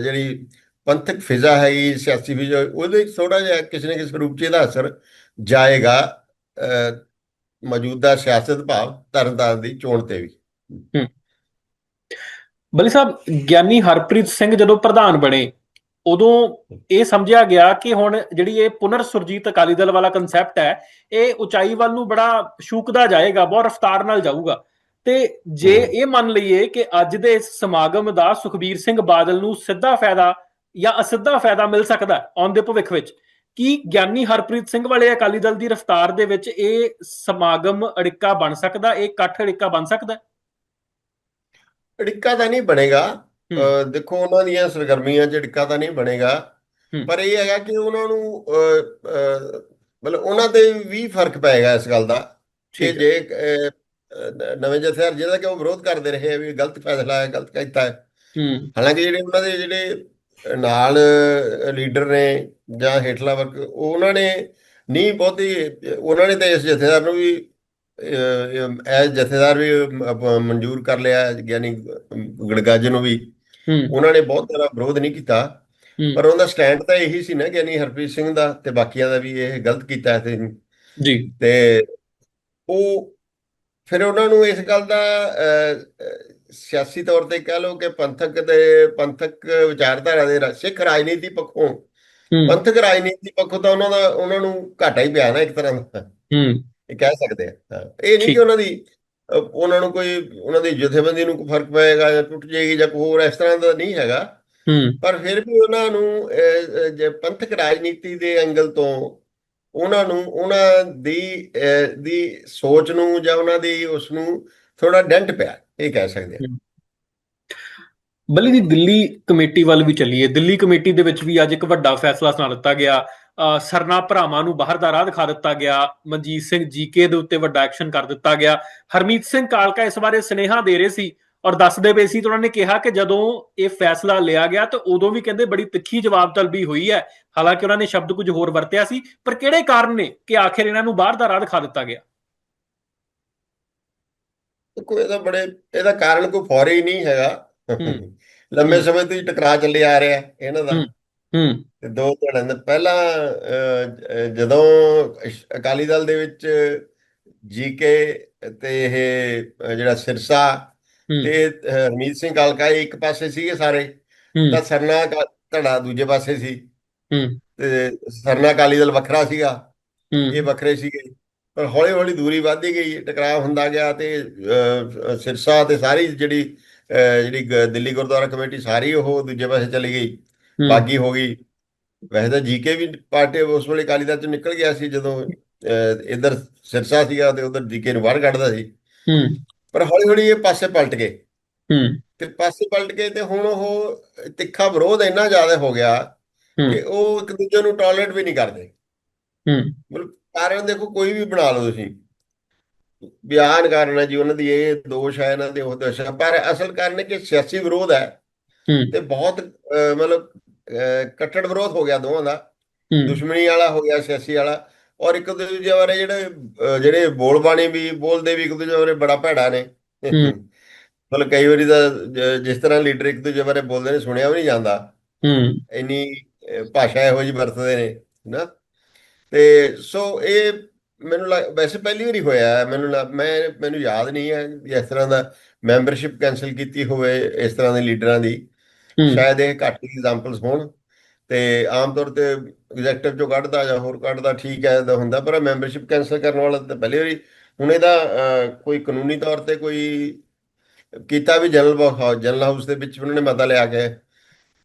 ਜਿਹੜੀ ਪੰਥਕ ਫਿਜ਼ਾ ਹੈਗੀ, ਸਿਆਸੀ ਫਿਜ਼ਾ, ਉਹਦੇ ਥੋੜਾ ਜਿਹਾ ਕਿਸੇ ਨਾ ਕਿਸੇ ਰੂਪ 'ਚ ਇਹਦਾ ਅਸਰ ਜਾਏਗਾ ਮੌਜੂਦਾ ਸਿਆਸਤ ਭਾਵ ਤਰਨਤਾਰਨ ਦੀ ਚੋਣ ਤੇ ਵੀ। ਬਲੀ ਸਾਹਿਬ, ਗਿਆਨੀ ਹਰਪ੍ਰੀਤ ਸਿੰਘ ਜਦੋਂ ਪ੍ਰਧਾਨ ਬਣੇ ਉਦੋਂ ਇਹ ਸਮਝਿਆ ਗਿਆ ਕਿ ਹੁਣ ਜਿਹੜੀ ਇਹ ਪੁਨਰ ਸੁਰਜੀਤ ਅਕਾਲੀ ਦਲ ਵਾਲਾ ਕਨਸੈਪਟ ਹੈ ਇਹ ਉਚਾਈ ਵੱਲ ਨੂੰ ਬੜਾ ਸ਼ੂਕਦਾ ਜਾਏਗਾ ਬਹੁਤ ਰਫ਼ਤਾਰ ਨਾਲ ਜਾਊਗਾ ਤੇ ਜੇ। ਇਹ ਮੰਨ ਲਈਏ ਕਿ ਅੱਜ ਦੇ ਇਸ ਸਮਾਗਮ ਦਾ ਸੁਖਬੀਰ ਸਿੰਘ ਬਾਦਲ ਨੂੰ ਸਿੱਧਾ ਫਾਇਦਾ ਜਾਂ ਅਸਿੱਧਾ ਫਾਇਦਾ ਮਿਲ ਸਕਦਾ ਆਉਣ ਦੇ ਭਵਿੱਖ ਵਿੱਚ ਕੀ ਗਿਆਨੀ ਹਰਪ੍ਰੀਤ ਸਿੰਘ ਵਾਲੇ ਅਕਾਲੀ ਦਲ ਦੀ ਰਫ਼ਤਾਰ ਦੇ ਵਿੱਚ ਇਹ ਸਮਾਗਮ ਅੜਿੱਕਾ ਬਣ ਸਕਦਾ ਇਹ ਇਕੱਠ ਅੜਿੱਕਾ ਬਣ ਸਕਦਾ? ਅੜਿੱਕਾ ਤਾਂ ਨਹੀਂ ਬਣੇਗਾ ਦੇਖੋ ਉਹਨਾਂ ਦੀਆਂ ਸਰਗਰਮੀਆਂ 'ਚ ਅੜਿੱਕਾ ਤਾਂ ਨਹੀਂ ਬਣੇਗਾ। ਪਰ ਇਹ ਹੈਗਾ ਕਿ ਉਹਨਾਂ ਨੂੰ ਮਤਲਬ ਉਹਨਾਂ ਤੇ ਵੀ ਫ਼ਰਕ ਪਏਗਾ ਇਸ ਗੱਲ ਦਾ ਕਿ ਜੇ ਨਵੇਂ ਜਥੇਦਾਰ ਜਿਹਦਾ ਕਿ ਉਹ ਵਿਰੋਧ ਕਰਦੇ ਰਹੇ ਆ ਵੀ ਗਲਤ ਫੈਸਲਾ ਹੈ ਗਲਤ ਕੀਤਾ ਹੈ। ਹਾਲਾਂਕਿ ਜਿਹੜੇ ਉਹਨਾਂ ਦੇ ਜਿਹੜੇ ਨਾਲ ਲੀਡਰ ਨੇ ਜਾਂ ਹੇਠਲਾ ਵਰਗ ਉਹ ਉਹਨਾਂ ਨੇ ਨਹੀਂ ਬਹੁਤੀ ਉਹਨਾਂ ਨੇ ਤਾਂ ਇਸ ਜਥੇਦਾਰ ਨੂੰ ਵੀ ਐਸ ਜਥੇਦਾਰ ਵੀ ਮਨਜ਼ੂਰ ਕਰ ਲਿਆ ਗਿਆਨੀ ਗੜਗਾਜ ਨੂੰ ਵੀ। ਉਹਨਾਂ ਨੇ ਬਹੁਤ ਜ਼ਿਆਦਾ ਵਿਰੋਧ ਨਹੀਂ ਕੀਤਾ। ਪਰ ਉਹਦਾ ਸਟੈਂਡ ਤਾਂ ਇਹੀ ਸੀ ਨਾ ਗਿਆਨੀ ਹਰਪ੍ਰੀਤ ਸਿੰਘ ਦਾ ਤੇ ਬਾਕੀਆਂ ਦਾ ਵੀ ਇਹ ਗਲਤ ਕੀਤਾ ਹੈ ਤੇ ਜੀ। ਤੇ ਉਹ ਫਿਰ ਉਹਨਾਂ ਨੂੰ ਇਸ ਗੱਲ ਦਾ ਸਿਆਸੀ ਤੌਰ ਤੇ ਕਹਿ ਲਓ ਕਿ ਪੰਥਕ ਦੇ ਪੰਥਕ ਵਿਚਾਰਧਾਰਾ ਦੇ ਸਿੱਖ ਰਾਜਨੀਤੀ ਪੱਖੋਂ ਪੰਥਕ ਰਾਜਨੀਤੀ ਪੱਖੋਂ ਤਾਂ ਉਹਨਾਂ ਦਾ ਉਹਨਾਂ ਨੂੰ ਘਾਟਾ ਹੀ ਪਿਆ ਨਾ ਇੱਕ ਤਰ੍ਹਾਂ ਦਾ। ਹੂੰ। ਇਹ ਕਹਿ ਸਕਦੇ ਆ। ਇਹ ਨਹੀਂ। ਕਿ ਉਹਨਾਂ ਦੀ ਉਹਨਾਂ ਨੂੰ ਕੋਈ ਉਹਨਾਂ ਦੀ ਜਥੇਬੰਦੀ ਨੂੰ ਕੋਈ ਫ਼ਰਕ ਪਏਗਾ ਜਾਂ ਟੁੱਟ ਜਾਏਗੀ ਜਾਂ ਕੋਈ ਹੋਰ ਇਸ ਤਰ੍ਹਾਂ ਦਾ ਨਹੀਂ ਹੈਗਾ। ਹੂੰ। ਪਰ ਫਿਰ ਵੀ ਉਹਨਾਂ ਨੂੰ ਜੇ ਪੰਥਕ ਰਾਜਨੀਤੀ ਦੇ ਐਂਗਲ ਤੋਂ ਉਹਨਾਂ ਨੂੰ ਉਹਨਾਂ ਦੀ ਦੀ ਸੋਚ ਨੂੰ ਜਾਂ ਉਹਨਾਂ ਦੀ ਉਸ ਨੂੰ ਥੋੜਾ ਡੈਂਟ ਪਿਆ ਇਹ ਕਹਿ ਸਕਦੇ ਆ ਬੱਲੀ ਦੀ ਦਿੱਲੀ ਕਮੇਟੀ ਵੱਲ ਵੀ ਚੱਲੀਏ। ਦਿੱਲੀ ਕਮੇਟੀ ਦੇ ਵਿੱਚ ਵੀ ਅੱਜ ਇੱਕ ਵੱਡਾ ਫੈਸਲਾ ਸੁਣਾ ਦਿੱਤਾ ਗਿਆ। ਸਰਨਾ ਭਰਾਵਾਂ ਨੂੰ ਬਾਹਰ ਦਾ ਰਾਹ ਦਿਖਾ ਦਿੱਤਾ ਗਿਆ। ਮਨਜੀਤ ਸਿੰਘ ਜੀਕੇ ਦੇ ਉੱਤੇ ਵੱਡਾ ਐਕਸ਼ਨ ਕਰ ਦਿੱਤਾ ਗਿਆ। ਹਰਮੀਤ ਸਿੰਘ ਕਾਲਕਾ ਇਸ ਬਾਰੇ ਸੁਨੇਹਾ ਦੇ ਰਹੇ ਸੀ ਔਰ ਦੱਸਦੇ ਪਏ ਸੀ ਤੇ ਉਹਨਾਂ ਨੇ ਕਿਹਾ ਕਿ ਜਦੋਂ ਇਹ ਫੈਸਲਾ ਲਿਆ ਗਿਆ ਤਾਂ ਉਦੋਂ ਵੀ ਕਹਿੰਦੇ ਬੜੀ ਤਿੱਖੀ ਜਵਾਬ ਤਲਬੀ ਹੋਈ ਹੈ। ਹਾਲਾਂਕਿ ਉਹਨਾਂ ਨੇ ਸ਼ਬਦ ਕੁਝ ਹੋਰ ਵਰਤਿਆ ਸੀ ਪਰ ਕਿਹੜੇ ਕਾਰਨ ਨੇ ਕਿ ਆਖਿਰ ਇਹਨਾਂ ਨੂੰ ਬਾਹਰ ਦਾ ਰਾਹ ਦਿਖਾ ਦਿੱਤਾ ਗਿਆ? ਕੋਈ ਇਹਦਾ ਬੜੇ ਇਹਦਾ ਕਾਰਨ ਕੋਈ ਫੌਰੀ ਨਹੀਂ ਹੈਗਾ। ਲੰਮੇ ਸਮੇਂ ਤੋਂ ਹੀ ਟਕਰਾਅ ਚੱਲੇ ਆ ਰਿਹਾ ਇਹਨਾਂ ਦਾ। ਹੂੰ। ਤੇ ਦੋ ਧੜਿਆਂ ਦਾ ਪਹਿਲਾਂ ਜਦੋਂ ਅਕਾਲੀ ਦਲ ਦੇ ਵਿੱਚ ਜੀਕੇ ਤੇ ਇਹ ਜਿਹੜਾ ਸਿਰਸਾ ਤੇ ਹਰਮੀਤ ਸਿੰਘ ਕਾਲਕਾ ਇਹ ਇੱਕ ਪਾਸੇ ਸੀਗੇ ਸਾਰੇ ਤਾਂ ਸਰਨਾ ਧੜਾ ਦੂਜੇ ਪਾਸੇ ਸੀ। ਹੂੰ। ਤੇ ਸਰਨਾ ਅਕਾਲੀ ਦਲ ਵੱਖਰਾ ਸੀਗਾ। ਇਹ ਵੱਖਰੇ ਸੀਗੇ। ਪਰ ਹੌਲੀ ਹੌਲੀ ਦੂਰੀ ਵੱਧਦੀ ਗਈ ਟਕਰਾਅ ਹੁੰਦਾ ਗਿਆ ਤੇ ਸਿਰਸਾ ਤੇ ਸਾਰੀ ਜਿਹੜੀ ਜਿਹੜੀ ਦਿੱਲੀ ਗੁਰਦੁਆਰਾ ਕਮੇਟੀ ਸਾਰੀ ਉਹ ਦੂਜੇ ਪਾਸੇ ਚਲੀ ਗਈ। ਬਾਗੀ ਹੋ ਗਈ। ਵੈਸੇ ਤਾਂ ਜੀਕੇ ਵੀ ਪਾਰਟੀ ਉਸ ਵੇਲੇ ਅਕਾਲੀ ਦਲ ਚੋਂ ਨਿਕਲ ਗਿਆ ਸੀ ਜਦੋਂ ਇੱਧਰ ਸਿਰਸਾ ਸੀਗਾ ਤੇ ਉਧਰ ਜੀਕੇ ਨੂੰ ਬਾਹਰ ਕੱਢਦਾ ਸੀ। ਹੂੰ। ਪਰ ਹੌਲੀ ਹੌਲੀ ਇਹ ਪਾਸੇ ਪਲਟ ਗਏ। ਹੂੰ। ਤੇ ਪਾਸੇ ਪਲਟ ਗਏ ਤੇ ਹੁਣ ਉਹ ਤਿੱਖਾ ਵਿਰੋਧ ਇੰਨਾ ਜ਼ਿਆਦਾ ਹੋ ਗਿਆ ਕਿ ਉਹ ਇੱਕ ਦੂਜੇ ਨੂੰ ਟੋਲਰੇਟ ਵੀ ਨਹੀਂ ਕਰਦੇ। ਹੂੰ। ਮਤਲਬ ਕਾਰਨ ਦੇਖੋ ਕੋਈ ਵੀ ਬਣਾ ਲਓ ਤੁਸੀਂ। ਬਿਆਨ ਕਾਰਨ ਜੀ ਉਹਨਾਂ ਦੀ ਇਹ ਦੋਸ਼ ਹੈ ਇਹਨਾਂ ਦੇ ਉਹ ਦੋਸ਼ ਹੈ। ਪਰ ਅਸਲ ਕਾਰਨ ਕਿ ਸਿਆਸੀ ਵਿਰੋਧ ਹੈ। ਤੇ ਬਹੁਤ ਮਤਲਬ ਕੱਟੜ ਵਿਰੋਧ ਹੋ ਗਿਆ ਦੋਵਾਂ ਦਾ। ਦੁਸ਼ਮਣੀ ਵਾਲਾ ਹੋ ਗਿਆ ਸਿਆਸੀ ਵਾਲਾ। ਔਰ ਇੱਕ ਦੂਜੇ ਬਾਰੇ ਜਿਹੜੇ ਜਿਹੜੇ ਬੋਲ ਬਾਣੀ ਵੀ ਬੋਲਦੇ ਵੀ ਇੱਕ ਦੂਜੇ ਬਾਰੇ ਬੜਾ ਭੈੜਾ ਨੇ। ਮਤਲਬ ਕਈ ਵਾਰੀ ਤਾਂ ਜ- ਜਿਸ ਤਰ੍ਹਾਂ ਲੀਡਰ ਇੱਕ ਦੂਜੇ ਬਾਰੇ ਬੋਲਦੇ ਨੇ ਸੁਣਿਆ ਵੀ ਨਹੀਂ ਜਾਂਦਾ। ਹੂੰ। ਇੰਨੀ ਭਾਸ਼ਾ ਇਹੋ ਜਿਹੀ ਵਰਤਦੇ ਨੇ ਨਾ ਤੇ ਸੋ ਇਹ ਮੈਨੂੰ ਲੱਗ- ਵੈਸੇ ਪਹਿਲੀ ਵਾਰੀ ਹੋਇਆ ਮੈਨੂੰ ਮੈਂ ਮੈਨੂੰ ਯਾਦ ਨਹੀਂ ਹੈ ਇਸ ਤਰ੍ਹਾਂ ਦਾ ਮੈਂਬਰਸ਼ਿਪ ਕੈਨਸਲ ਕੀਤੀ ਹੋਵੇ ਇਸ ਤਰ੍ਹਾਂ ਦੇ ਲੀਡਰਾਂ ਦੀ। ਸ਼ਾਇਦ ਇਹ ਘੱਟ ਐਗਜ਼ਾਮਪਲਸ ਹੋਣ ਤੇ ਆਮ ਤੌਰ ਤੇ ਐਗਜ਼ੈਕਟਿਵ ਚੋਂ ਕੱਢਦਾ ਜਾਂ ਹੋਰ ਕੱਢਦਾ ਠੀਕ ਹੈ ਤਾਂ ਹੁੰਦਾ, ਪਰ ਮੈਂਬਰਸ਼ਿਪ ਕੈਨਸਲ ਕਰਨ ਵਾਲਾ ਤਾਂ ਪਹਿਲੀ ਵਾਰੀ। ਹੁਣ ਇਹਦਾ ਕੋਈ ਕਾਨੂੰਨੀ ਤੌਰ ਤੇ ਕੋਈ ਕੀਤਾ ਵੀ ਜਨਰਲ ਜਨਰਲ ਹਾਊਸ ਦੇ ਵਿੱਚ ਉਹਨਾਂ ਨੇ ਮਤਾ ਲਿਆ ਕੇ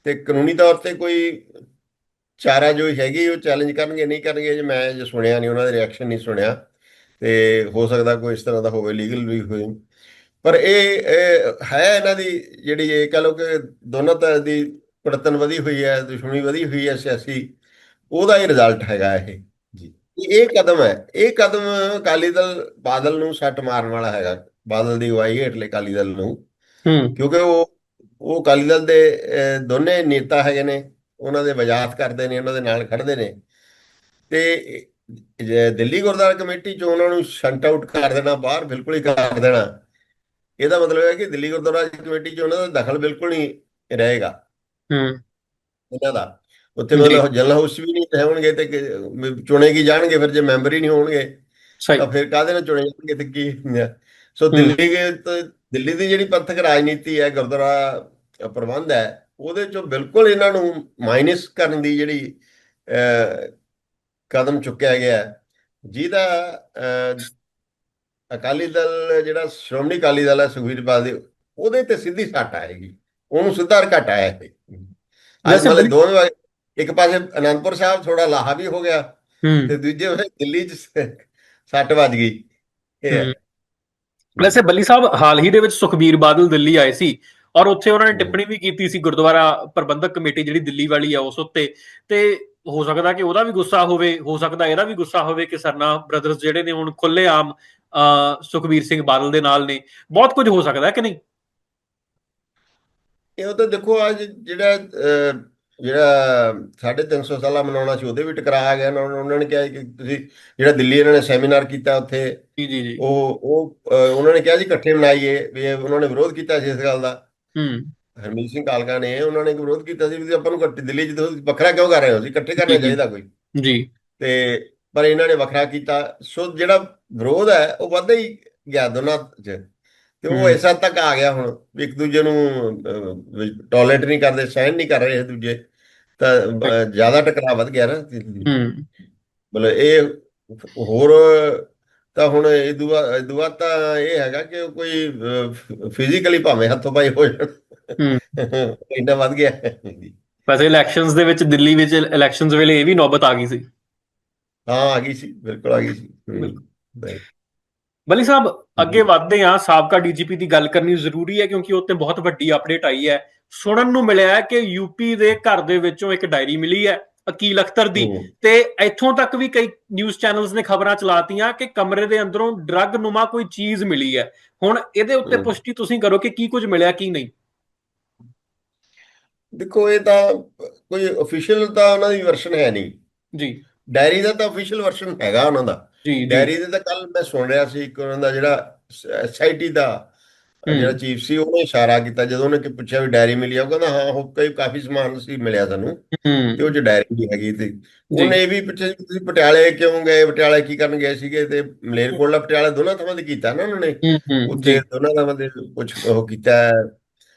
ਤੇ ਕਾਨੂੰਨੀ ਤੌਰ ਤੇ ਕੋਈ ਚਾਰਾ ਜੋ ਹੈਗੀ ਉਹ ਚੈਲੰਜ ਕਰਨਗੇ, ਨਹੀਂ ਕਰਨਗੇ ਜੇ ਮੈਂ ਜੇ ਸੁਣਿਆ ਨਹੀਂ, ਉਹਨਾਂ ਦੇ ਰਿਐਕਸ਼ਨ ਨਹੀਂ ਸੁਣਿਆ ਤੇ ਹੋ ਸਕਦਾ ਕੋਈ ਇਸ ਤਰ੍ਹਾਂ ਦਾ ਹੋਵੇ ਲੀਗਲ ਵੀ ਹੋਵੇ ਪਰ ਇਹ ਹੈ ਇਹਨਾਂ ਦੀ ਜਿਹੜੀ ਇਹ ਕਹ ਕਿ ਦੋਨੋਂ ਤਰ੍ਹਾਂ ਦੀ ਕੁੜੱਤਣ ਵਧੀ ਹੋਈ ਹੈ ਦੁਸ਼ਮਣੀ ਵਧੀ ਹੋਈ ਹੈ ਸਿਆਸੀ ਉਹਦਾ ਹੀ ਰਿਜ਼ਲਟ ਹੈਗਾ ਇਹ। ਜੀ। ਇਹ ਕਦਮ ਹੈ। ਇਹ ਕਦਮ ਅਕਾਲੀ ਦਲ ਬਾਦਲ ਨੂੰ ਸੱਟ ਮਾਰਨ ਵਾਲਾ ਹੈਗਾ। ਬਾਦਲ ਦੀ ਅਗਵਾਈ ਹੇਠਲੇ ਅਕਾਲੀ ਦਲ ਨੂੰ। ਹੂੰ। ਕਿਉਂਕਿ ਉਹ ਉਹ ਅਕਾਲੀ ਦਲ ਦੇ ਦੋਨੇ ਨੇਤਾ ਹੈਗੇ ਨੇ। ਉਹਨਾਂ ਦੇ ਵਜਾਹਤ ਕਰਦੇ ਨੇ ਉਹਨਾਂ ਦੇ ਨਾਲ ਖੜਦੇ ਨੇ। ਤੇ ਜੇ ਦਿੱਲੀ ਗੁਰਦੁਆਰਾ ਕਮੇਟੀ ਚ ਉਹਨਾਂ ਨੂੰ ਸ਼ੰਟ ਆਊਟ ਕਰ ਦੇਣਾ ਬਾਹਰ ਬਿਲਕੁਲ ਹੀ ਕਰ ਦੇਣਾ। ਇਹਦਾ ਮਤਲਬ ਹੈ ਕਿ ਦਿੱਲੀ ਗੁਰਦੁਆਰਾ ਕਮੇਟੀ ਚ ਉਹਨਾਂ ਦਾ ਦਖਲ ਬਿਲਕੁਲ ਨਹੀਂ ਰਹੇਗਾ ਹੂੰ ਇਹਨਾਂ ਦਾ ਉੱਥੇ। ਮਤਲਬ ਜਨਰਲ ਹਾਊਸ ਵੀ ਨਹੀਂ ਹੋਣਗੇ ਤੇ ਚੁਣੇ ਕੀ ਜਾਣਗੇ ਫਿਰ ਜੇ ਮੈਂਬਰ ਹੀ ਨਹੀਂ ਹੋਣਗੇ ਸਹੀ ਤਾਂ ਫਿਰ ਕਾਹਦੇ ਨਾਲ ਚੁਣੇ ਜਾਣਗੇ ਤੇ ਕੀ? ਸੋ। ਦਿੱਲੀ ਦੇ ਦਿੱਲੀ ਦੀ ਜਿਹੜੀ ਪੰਥਕ ਰਾਜਨੀਤੀ ਹੈ ਗੁਰਦੁਆਰਾ ਪ੍ਰਬੰਧ ਹੈ ਉਹਦੇ ਚੋਂ ਬਿਲਕੁਲ ਇਹਨਾਂ ਨੂੰ ਮਾਈਨਸ ਕਰਨ ਦੀ ਜਿਹੜੀ ਕਦਮ ਚੁੱਕਿਆ ਗਿਆ ਜਿਹਦਾ ਅਕਾਲੀ ਦਲ ਜਿਹੜਾ ਸ਼੍ਰੋਮਣੀ ਅਕਾਲੀ ਦਲ ਹੈ ਸੁਖਬੀਰ ਬਾਦਲ ਦੇ ਉਹਦੇ ਤੇ ਸਿੱਧੀ ਸੱਟ ਆਏਗੀ ਉਹਨੂੰ ਸਿੱਧਾ ਘਟਾ ਹੈ ਇਹ ਅੱਜ ਮਤਲਬ ਦੋਵੇਂ ਇੱਕ ਪਾਸੇ ਅਨੰਦਪੁਰ ਸਾਹਿਬ ਥੋੜਾ ਲਾਹਾ ਵੀ ਹੋ ਗਿਆ ਹੂੰ ਤੇ ਦੂਜੇ ਪਾਸੇ ਦਿੱਲੀ 'ਚ ਸੱਟ ਵੱਜ ਗਈ ਇਹ ਹੈ। ਹੂੰ। ਵੈਸੇ ਬੱਲੀ ਸਾਹਿਬ ਹਾਲ ਹੀ ਦੇ ਵਿੱਚ ਸੁਖਬੀਰ ਬਾਦਲ ਦਿੱਲੀ ਆਏ ਸੀ ਔਰ ਉੱਥੇ ਉਹਨਾਂ ਨੇ ਹੂੰ। ਟਿੱਪਣੀ ਵੀ ਕੀਤੀ ਸੀ ਗੁਰਦੁਆਰਾ ਪ੍ਰਬੰਧਕ ਕਮੇਟੀ ਜਿਹੜੀ ਦਿੱਲੀ ਵਾਲੀ ਆ ਉਸ ਉੱਤੇ ਤੇ ਹੋ ਸਕਦਾ ਕਿ ਉਹਦਾ ਵੀ ਗੁੱਸਾ ਹੋਵੇ ਹੋ ਸਕਦਾ ਇਹਦਾ ਵੀ ਗੁੱਸਾ ਹੋਵੇ ਕਿ ਸਰਨਾ ਬ੍ਰਦਰਸ ਜਿਹੜੇ ਨੇ ਹੁਣ ਖੁੱਲੇ ਆਮ ਸੁਖਬੀਰ ਸਿੰਘ ਬਾਦਲ ਦੇ ਨਾਲ ਨੇ। ਬਹੁਤ ਕੁਝ ਹੋ ਸਕਦਾ ਹੈ ਕਿ ਨਹੀਂ? ਇਹ ਤਾਂ ਦੇਖੋ ਅੱਜ ਜਿਹੜਾ ਜਿਹੜਾ 350 ਸਾਲਾ ਮਨਾਉਣਾ ਸੀ ਉਹਦੇ ਵੀ ਟਕਰਾ ਆ ਗਿਆ। ਉਹਨਾਂ ਨੇ ਕਿਹਾ ਕਿ ਤੁਸੀਂ ਜਿਹੜਾ ਦਿੱਲੀ ਇਹਨਾਂ ਨੇ ਸੈਮੀਨਾਰ ਕੀਤਾ ਉੱਥੇ ਜੀ ਜੀ ਜੀ। ਉਹ ਉਹ ਉਹਨਾਂ ਨੇ ਕਿਹਾ ਜੀ ਇਕੱਠੇ ਮਨਾਈਏ ਵੀ ਉਹਨਾਂ ਨੇ ਵਿਰੋਧ ਕੀਤਾ ਸੀ ਇਸ ਗੱਲ ਦਾ। ਹੂੰ। ਹਰਮੀਤ ਸਿੰਘ ਕਾਲਕਾ ਨੇ ਉਹਨਾਂ ਨੇ ਵਿਰੋਧ ਕੀਤਾ ਸੀ ਵੀ ਆਪਾਂ ਨੂੰ ਦਿੱਲੀ 'ਚ ਵੱਖਰਾ ਕਿਉਂ ਕਰ ਰਹੇ ਹੋ? ਜੀ ਇਕੱਠੇ ਕਰਨਾ। ਚਾਹੀਦਾ ਕੋਈ। ਜੀ। ਤੇ ਪਰ ਇਹਨਾਂ ਨੇ ਵੱਖਰਾ ਕੀਤਾ। ਸੋ ਜਿਹੜਾ ਵਿਰੋਧ ਹੈ ਉਹ ਵੱਧਦਾ ਹੀ ਗਿਆ ਦੋਨਾਂ 'ਚ। ਤੇ ਉਹ। ਇਸ ਹੱਦ ਤੱਕ ਆ ਗਿਆ ਹੁਣ ਵੀ ਇੱਕ ਦੂਜੇ ਨੂੰ ਟੋਲਰੇਟ ਨਹੀਂ ਕਰਦੇ ਸਹਿਣ ਨਹੀਂ ਕਰ ਰਹੇ ਇੱਕ ਦੂਜੇ। ਤਾਂ ਜ਼ਿਆਦਾ ਟਕਰਾਅ ਵੱਧ ਗਿਆ ਨਾ ਹੂੰ। ਮਤਲਬ ਇਹ ਹੋਰ ਤਾਂ ਹੁਣ ਇਹ ਦੁਆ ਦੁਆ ਤਾਂ ਇਹ ਹੈਗਾ ਕਿ ਕੋਈ ਫਿਜ਼ੀਕਲੀ ਭਾਵੇਂ ਹੱਥੋਂ ਪਾਈ ਹੋ ਜਾਣ। ਹੂੰ। ਇੰਨਾ ਵੱਧ ਗਿਆ। ਵੈਸੇ ਇਲੈਕਸ਼ਨਸ ਦੇ ਵਿੱਚ ਦਿੱਲੀ ਵਿੱਚ ਇਲੈਕਸ਼ਨਸ ਵੇਲੇ ਇਹ ਵੀ ਨੌਬਤ ਆ ਗਈ ਸੀ। ਹਾਂ ਆ ਗਈ ਸੀ ਬਿਲਕੁਲ ਆ ਗਈ ਸੀ। ਬਿਲਕੁਲ। ਬਲੀ ਸਾਹਿਬ ਅੱਗੇ ਵਧਦੇ ਹਾਂ ਸਾਬਕਾ ਡੀਜੀਪੀ ਦੀ ਗੱਲ ਕਰਨੀ ਜ਼ਰੂਰੀ ਹੈ ਕਿਉਂਕਿ ਉੱਤੇ ਬਹੁਤ ਵੱਡੀ ਅਪਡੇਟ ਆਈ ਹੈ ਸੁਣਨ ਨੂੰ ਮਿਲਿਆ ਹੈ ਕਿ ਯੂਪੀ ਦੇ ਘਰ ਦੇ ਵਿੱਚੋਂ ਇੱਕ ਡਾਇਰੀ ਮਿਲੀ ਹੈ ਅਕੀਲ ਅਖਤਰ ਦੀ। ਤੇ ਇੱਥੋਂ ਤੱਕ ਵੀ ਕਈ ਨਿਊਜ਼ ਚੈਨਲਸ ਨੇ ਖਬਰਾਂ ਚਲਾਤੀਆਂ ਕਿ ਕਮਰੇ ਦੇ ਅੰਦਰੋਂ ਡਰੱਗ ਨੁਮਾ ਕੋਈ ਚੀਜ਼ ਮਿਲੀ ਹੈ ਹੁਣ ਇਹਦੇ ਉੱਤੇ। ਪੁਸ਼ਟੀ ਤੁਸੀਂ ਕਰੋ ਕਿ ਕੀ ਕੁਝ ਮਿਲਿਆ ਕੀ ਨਹੀਂ ਦੇਖੋ ਇਹ ਤਾਂ ਕੋਈ ਅਫੀਸ਼ੀਅਲ ਤਾਂ ਉਹਨਾਂ ਦੀ ਵਰਸ਼ਨ ਹੈ ਨਹੀਂ ਜੀ ਡਾਇਰੀ ਦਾ ਤਾਂ ਅਫੀਸ਼ੀਅਲ ਵਰਸ਼ਨ ਹੈਗਾ ਉਹਨਾਂ ਦਾ। ਜੀ ਡਾਇਰੀ ਦੇ ਤਾਂ ਕੱਲ ਮੈਂ ਸੁਣ ਰਿਹਾ ਸੀ ਕਿ ਉਹਨਾਂ ਦਾ ਜਿਹੜਾ ਐਸਆਈਟੀ ਦਾ ਹੂੰ। ਜਿਹੜਾ ਚੀਫ ਸੀ ਉਹਨੇ ਇਸ਼ਾਰਾ ਕੀਤਾ ਜਦੋਂ ਉਹਨੇ ਕਿ ਪੁੱਛਿਆ ਵੀ ਡਾਇਰੀ ਮਿਲੀ ਆ। ਉਹ ਕਹਿੰਦਾ ਹਾਂ ਉਹ ਕਈ ਕਾਫੀ ਸਮਾਨ ਸੀ ਮਿਲਿਆ ਸਾਨੂੰ ਹੂੰ। ਤੇ ਉਹ ਚ ਡਾਇਰੀ ਵੀ ਹੈਗੀ ਤੇ ਉਹਨੇ ਇਹ ਵੀ ਪੁੱਛਿਆ ਸੀ ਤੁਸੀਂ ਪਟਿਆਲੇ ਕਿਉਂ ਗਏ? ਪਟਿਆਲੇ ਕੀ ਕਰਨ ਗਏ ਸੀਗੇ? ਤੇ ਮਲੇਰਕੋਟਲਾ ਪਟਿਆਲੇ ਦੋਨਾਂ ਥਾਵਾਂ ਤੇ ਕੀਤਾ ਨਾ ਉਹਨਾਂ। ਨੇ ਹੂੰ ਹੂੰ ਉੱਥੇ ਦੋਨਾਂ ਥਾਵਾਂ ਤੇ ਕੁਝ ਉਹ ਕੀਤਾ ਹੈ,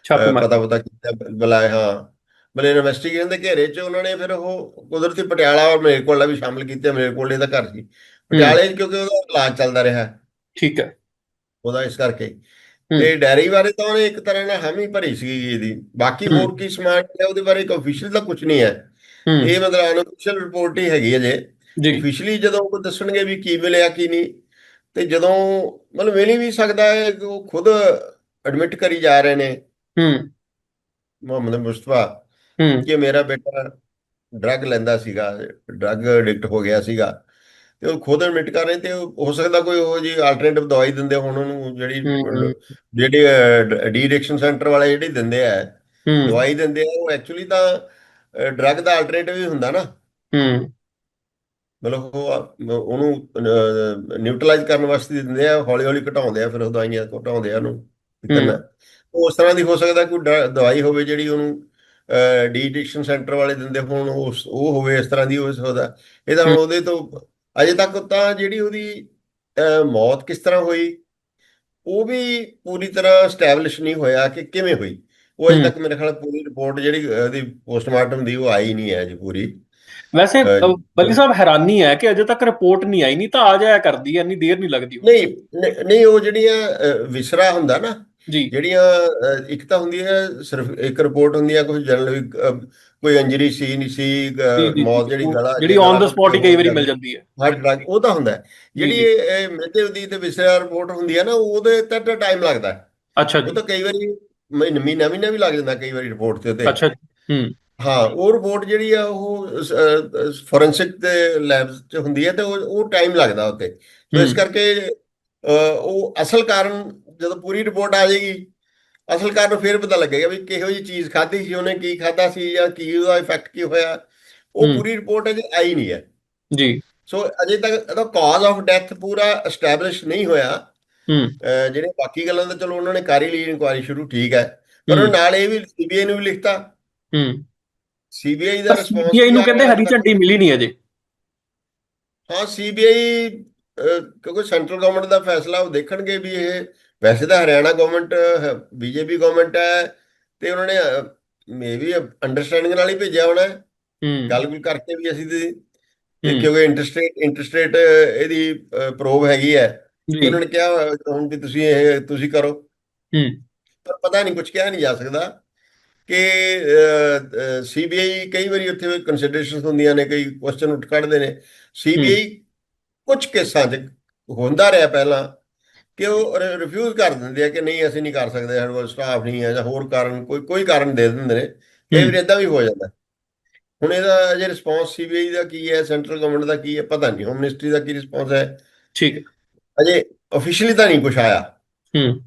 ਛਾਪੇ ਅਹ, ਮਾਰ ਪਤਾ ਪਤਾ ਕੀਤਾ ਬੁਲਾਇਆ ਹਾਂ। ਮਲੇ ਇਨਵੈਸਟੀਗੇਸ਼ਨ ਦੇ ਘੇਰੇ 'ਚ ਉਹਨਾਂ ਨੇ ਫਿਰ ਉਹ ਕੁਦਰਤੀ ਪਟਿਆਲਾ ਔਰ ਮਲੇਰਕੋਟਲਾ ਵੀ ਸ਼ਾਮਲ ਕੀਤੇ ਮਲੇਰਕੋਟਲੇ ਦਾ ਘਰ ਸੀ। ਪਟਿਆਲੇ ਕਿਉਂਕਿ ਉਹਦਾ ਇਲਾਜ ਚੱਲਦਾ ਰਿਹਾ। ਠੀਕ ਹੈ। ਉਹਦਾ ਇਸ ਕਰਕੇ। ਹੂੰ। ਤੇ ਡੈਰੀ ਬਾਰੇ ਤਾਂ ਉਹਨੇ ਇੱਕ ਤਰ੍ਹਾਂ ਨਾਲ ਹਾਮੀ ਭਰੀ ਸੀ ਇਹਦੀ। ਬਾਕੀ ਹੂੰ। ਹੋਰ ਕੀ ਸਮਾਨ ਹੈ ਉਹਦੇ ਬਾਰੇ ਇੱਕ ਅਫੀਸ਼ੀਅਲ ਤਾਂ ਕੁਝ ਨਹੀਂ ਹੈ। ਹੂੰ। ਇਹ ਮਤਲਬ ਅਨਅਫੀਸ਼ੀਅਲ ਰਿਪੋਰਟ ਹੀ ਹੈਗੀ ਅਜੇ ਜੀ। ਅਫੀਸ਼ੀਅਲੀ ਜਦੋਂ ਉਹ ਦੱਸਣਗੇ ਵੀ ਕੀ ਮਿਲਿਆ ਕੀ ਨਹੀਂ ਤੇ ਜਦੋਂ ਮਤਲਬ ਮਿਲ ਹੀ ਵੀ ਸਕਦਾ ਹੈ ਕਿ ਉਹ ਖੁਦ ਐਡਮਿਟ ਕਰੀ ਜਾ ਰਹੇ ਨੇ। ਹੂੰ। ਮੁਹੰਮਦ ਮੁਸਤਫਾ। ਹੂੰ। ਕਿ ਮੇਰਾ ਬੇਟਾ ਡਰੱਗ ਲੈਂਦਾ ਸੀਗਾ ਡਰੱਗ ਐਡਿਕਟ ਹੋ ਗਿਆ ਸੀਗਾ ਤੇ ਉਹ ਖੁਦ ਐਡਮਿਟ ਕਰ ਰਹੇ ਤੇ ਹੋ ਸਕਦਾ ਕੋਈ ਉਹ ਜੀ ਆਲਟਰਨੇਟਿਵ ਦਵਾਈ ਦਿੰਦੇ ਹੁਣ ਉਹਨੂੰ ਜਿਹੜੀ। ਜਿਹੜੀ ਐਡਿਕਸ਼ਨ ਸੈਂਟਰ ਵਾਲੇ ਜਿਹੜੀ ਦਿੰਦੇ ਆ ਦਵਾਈ ਦਿੰਦੇ ਆ ਉਹ ਐਕਚੁਅਲੀ ਤਾਂ ਡਰੱਗ ਦਾ ਆਲਟਰਨੇਟਿਵ ਹੀ ਹੁੰਦਾ ਨਾ। ਹੂੰ। ਮਤਲਬ ਉਹ ਉਹਨੂੰ ਨਿਊਟਰਲਾਈਜ਼ ਕਰਨ ਵਾਸਤੇ ਦਿੰਦੇ ਆ ਹੌਲੀ ਹੌਲੀ ਘਟਾਉਂਦੇ ਆ ਫਿਰ ਉਹ ਦਵਾਈਆਂ ਘਟਾਉਂਦੇ ਆ ਉਹਨੂੰ ਉਸ ਤਰ੍ਹਾਂ ਦੀ ਹੋ ਸਕਦਾ ਕੋਈ ਦਵਾਈ ਹੋਵੇ ਜਿਹੜੀ ਉਹਨੂੰ ਡੀ ਐਡਿਕਸ਼ਨ ਸੈਂਟਰ ਵਾਲੇ ਦਿੰਦੇ ਹੋਣ ਉਹ ਹੋਵੇ ਇਸ ਤਰ੍ਹਾਂ ਦੀ ਹੋ ਸਕਦਾ ਇਹਦਾ। ਉਹਦੇ ਤੋਂ ਅਜੇ ਤੱਕ ਤਾਂ ਜਿਹੜੀ ਉਹਦੀ ਮੌਤ ਕਿਸ ਤਰ੍ਹਾਂ ਹੋਈ ਉਹ ਵੀ ਪੂਰੀ ਤਰ੍ਹਾਂ ਸਟੈਬਲਿਸ਼ ਨਹੀਂ ਹੋਇਆ ਕਿ ਕਿਵੇਂ ਹੋਈ ਉਹ ਅਜੇ। ਤੱਕ ਮੇਰੇ ਖਿਆਲ ਪੂਰੀ ਰਿਪੋਰਟ ਜਿਹੜੀ ਉਹਦੀ ਪੋਸਟਮਾਰਟਮ ਦੀ ਉਹ ਆਈ ਨਹੀਂ ਹੈ ਜੀ ਪੂਰੀ ਵੈਸੇ ਬੱਲੀ ਸਾਹਿਬ ਹੈਰਾਨੀ ਹੈ ਕਿ ਅਜੇ ਤੱਕ ਰਿਪੋਰਟ ਨਹੀਂ ਆਈ ਨਹੀਂ ਤਾਂ ਆ ਜਾਇਆ ਕਰਦੀ ਐ ਇੰਨੀ ਦੇਰ ਨਹੀਂ ਲੱਗਦੀ ਨਹੀਂ ਨਹੀਂ- ਉਹ ਜਿਹੜੀਆਂ ਵਿਸਰਾ ਹੁੰਦਾ ਨਾ ਜਿਹੜੀਆਂ ਇੱਕ ਤਾਂ ਹੁੰਦੀ ਹੈ ਸਿਰਫ ਇੱਕ ਰਿਪੋਰਟ ਹੁੰਦੀ ਹੈ ਕੁਝ ਜਨਰਲ ਕੋਈ ਇੰਜਰੀ ਸੀ ਨਹੀਂ ਸੀ ਮੌਤ ਜਿਹੜੀ ਉਹ ਗਲਾ ਜਿਹੜੀ ਔਨ ਦਾ ਸਪੌਟ ਹੀ ਕਈ ਵਾਰੀ ਮਿਲ ਜਾਂਦੀ ਹੈ। ਹਾਰਟ ਡਰਗ ਉਹ ਤਾਂ ਹੁੰਦਾ ਹੈ। ਜਿਹੜੀ ਮਿਹਦੇ ਦੀ ਤੇ ਵਿਸਰਾ ਰਿਪੋਰਟ ਹੁੰਦੀ ਹੈ ਨਾ ਉਹਦੇ ਤੇ ਤਾਂ ਟਾਈਮ ਲੱਗਦਾ ਹੈ। ਅੱਛਾ ਉਹ ਜੀ ਤਾਂ ਕਈ ਵਾਰੀ ਮਹੀਨਾ ਮਹੀਨਾ ਵੀ ਲੱਗ ਜਾਂਦਾ ਕਈ ਵਾਰੀ ਰਿਪੋਰਟ ਤੇ ਉੱਤੇ। ਅੱਛਾ ਹੂੰ। ਹਾਂ ਉਹ ਰਿਪੋਰਟ ਜਿਹੜੀ ਆ ਉਹ ਫੋਰੈਂਸਿਕ ਦੇ ਲੈਬਸ 'ਚ ਹੁੰਦੀ ਹੈ ਤੇ ਉਹ ਉਹ ਟਾਈਮ ਲੱਗਦਾ ਉੱਤੇ। ਸੋ ਇਸ ਹੂੰ। ਕਰਕੇ ਉਹ ਅਸਲ ਕਾਰਨ ਜਦੋਂ ਪੂਰੀ ਰਿਪੋਰਟ ਆ ਜਾਏਗੀ ਅਸਲ ਕਾਰਨ ਫਿਰ ਪਤਾ ਲੱਗੇਗਾ ਵੀ ਕਿਹੋ ਜਿਹੀ ਚੀਜ਼ ਖਾਧੀ ਸੀ ਉਹਨੇ ਕੀ ਖਾਧਾ ਸੀ ਜਾਂ ਕੀ ਉਹਦਾ ਇਫੈਕਟ ਕੀ ਹੋਇਆ। ਉਹ। ਪੂਰੀ ਰਿਪੋਰਟ ਅਜੇ ਆਈ ਨਹੀਂ ਹੈ। ਜੀ। ਸੋ ਅਜੇ ਤੱਕ ਇਹਦਾ ਕਾਜ਼ ਆਫ ਡੈਥ ਪੂਰਾ ਐਸਟੈਬਲਿਸ਼ ਨਹੀਂ ਹੋਇਆ। ਜਿਹੜੇ ਬਾਕੀ ਗੱਲਾਂ ਤਾਂ ਚਲੋ ਉਹਨਾਂ ਨੇ ਕਰ ਹੀ ਲਈ ਇਨਕੁਆਇਰੀ ਸ਼ੁਰੂ ਠੀਕ ਹੈ। ਪਰ ਉਹ। ਨਾਲ ਇਹ ਵੀ ਸੀਬੀਆਈ ਨੂੰ ਵੀ ਲਿਖਤਾ। ਹੂੰ। ਸੀਬੀਆਈ ਦਾ ਰਿਸਪੌਂਸ ਸੀਬੀਆਈ ਨੂੰ ਕਹਿੰਦੇ ਹਰੀ ਝੰਡੀ ਮਿਲੀ ਨਹੀਂ ਅਜੇ। ਹਾਂ ਸੀਬੀਆਈ ਕਿਉਂਕਿ ਸੈਂਟਰਲ ਗਵਰਨਮੈਂਟ ਦਾ ਫੈਸਲਾ ਉਹ ਦੇਖਣਗੇ ਵੀ ਇਹ ਵੈਸੇ ਤਾਂ ਹਰਿਆਣਾ ਗਵਰਨਮੈਂਟ ਬੀਜੇਪੀ ਗਵਰਨਮੈਂਟ ਹੈ ਤੇ ਉਹਨਾਂ ਨੇ ਮੇਬੀ ਅੰਡਰਸਟੈਂਡਿੰਗ ਨਾਲ ਹੀ ਭੇਜਿਆ ਹੋਣਾ ਹੈ। ਹੂੰ। ਗੱਲ ਗੁੱਲ ਕਰਕੇ ਵੀ ਅਸੀਂ ਤੇ। ਕਿਉਂਕਿ ਇੰਟਰਸਟੇਟ ਇੰਟਰਸਟੇਟ ਇਹਦੀ ਪ੍ਰੋਬ ਹੈਗੀ ਹੈ। ਉਹਨਾਂ ਨੇ ਕਿਹਾ ਹੁਣ ਵੀ ਤੁਸੀਂ ਇਹ ਤੁਸੀਂ ਕਰੋ। ਹੂੰ। ਪਰ ਪਤਾ ਨਹੀਂ ਕੁਝ ਕਿਹਾ ਨਹੀਂ ਜਾ ਸਕਦਾ ਕਿ ਸੀਬੀਆਈ ਕਈ ਵਾਰੀ ਉੱਥੇ ਕੰਸੀਡਰੇਸ਼ਨਸ ਹੁੰਦੀਆਂ ਨੇ ਕਈ ਕੁਐਸਚਨ ਉੱਠ ਕੱਢਦੇ ਨੇ। ਸੀਬੀਆਈ ਕੁਝ ਕੇਸਾਂ 'ਚ ਹੁੰਦਾ ਰਿਹਾ ਪਹਿਲਾਂ। ਕਿ ਉਹ ਰਿਫਿਊਜ਼ ਕਰ ਦਿੰਦੇ ਆ ਕਿ ਨਹੀਂ ਅਸੀਂ ਨਹੀਂ ਕਰ ਸਕਦੇ ਸਾਡੇ ਕੋਲ ਸਟਾਫ ਨਹੀਂ ਹੈ ਜਾਂ ਹੋਰ ਕਾਰਨ ਕੋਈ ਕੋਈ ਕਾਰਨ ਦੇ ਦਿੰਦੇ ਨੇ। ਕਈ ਵਾਰੀ ਇਦਾਂ ਵੀ ਹੋ ਜਾਂਦਾ। ਹੁਣ ਇਹਦਾ ਅਜੇ ਰਿਸਪੌਂਸ ਸੀਬੀਆਈ ਦਾ ਕੀ ਹੈ ਸੈਂਟਰਲ ਗਵਰਨਮੈਂਟ ਦਾ ਕੀ ਹੈ ਪਤਾ ਨਹੀਂ। ਹੋਮ ਮਿਨਿਸਟਰੀ ਦਾ ਕੀ ਰਿਸਪੌਂਸ ਹੈ। ਠੀਕ। ਅਜੇ ਅਫੀਸ਼ੀਅਲੀ ਤਾਂ ਨਹੀਂ ਕੁਝ ਆਇਆ। ਹੂੰ।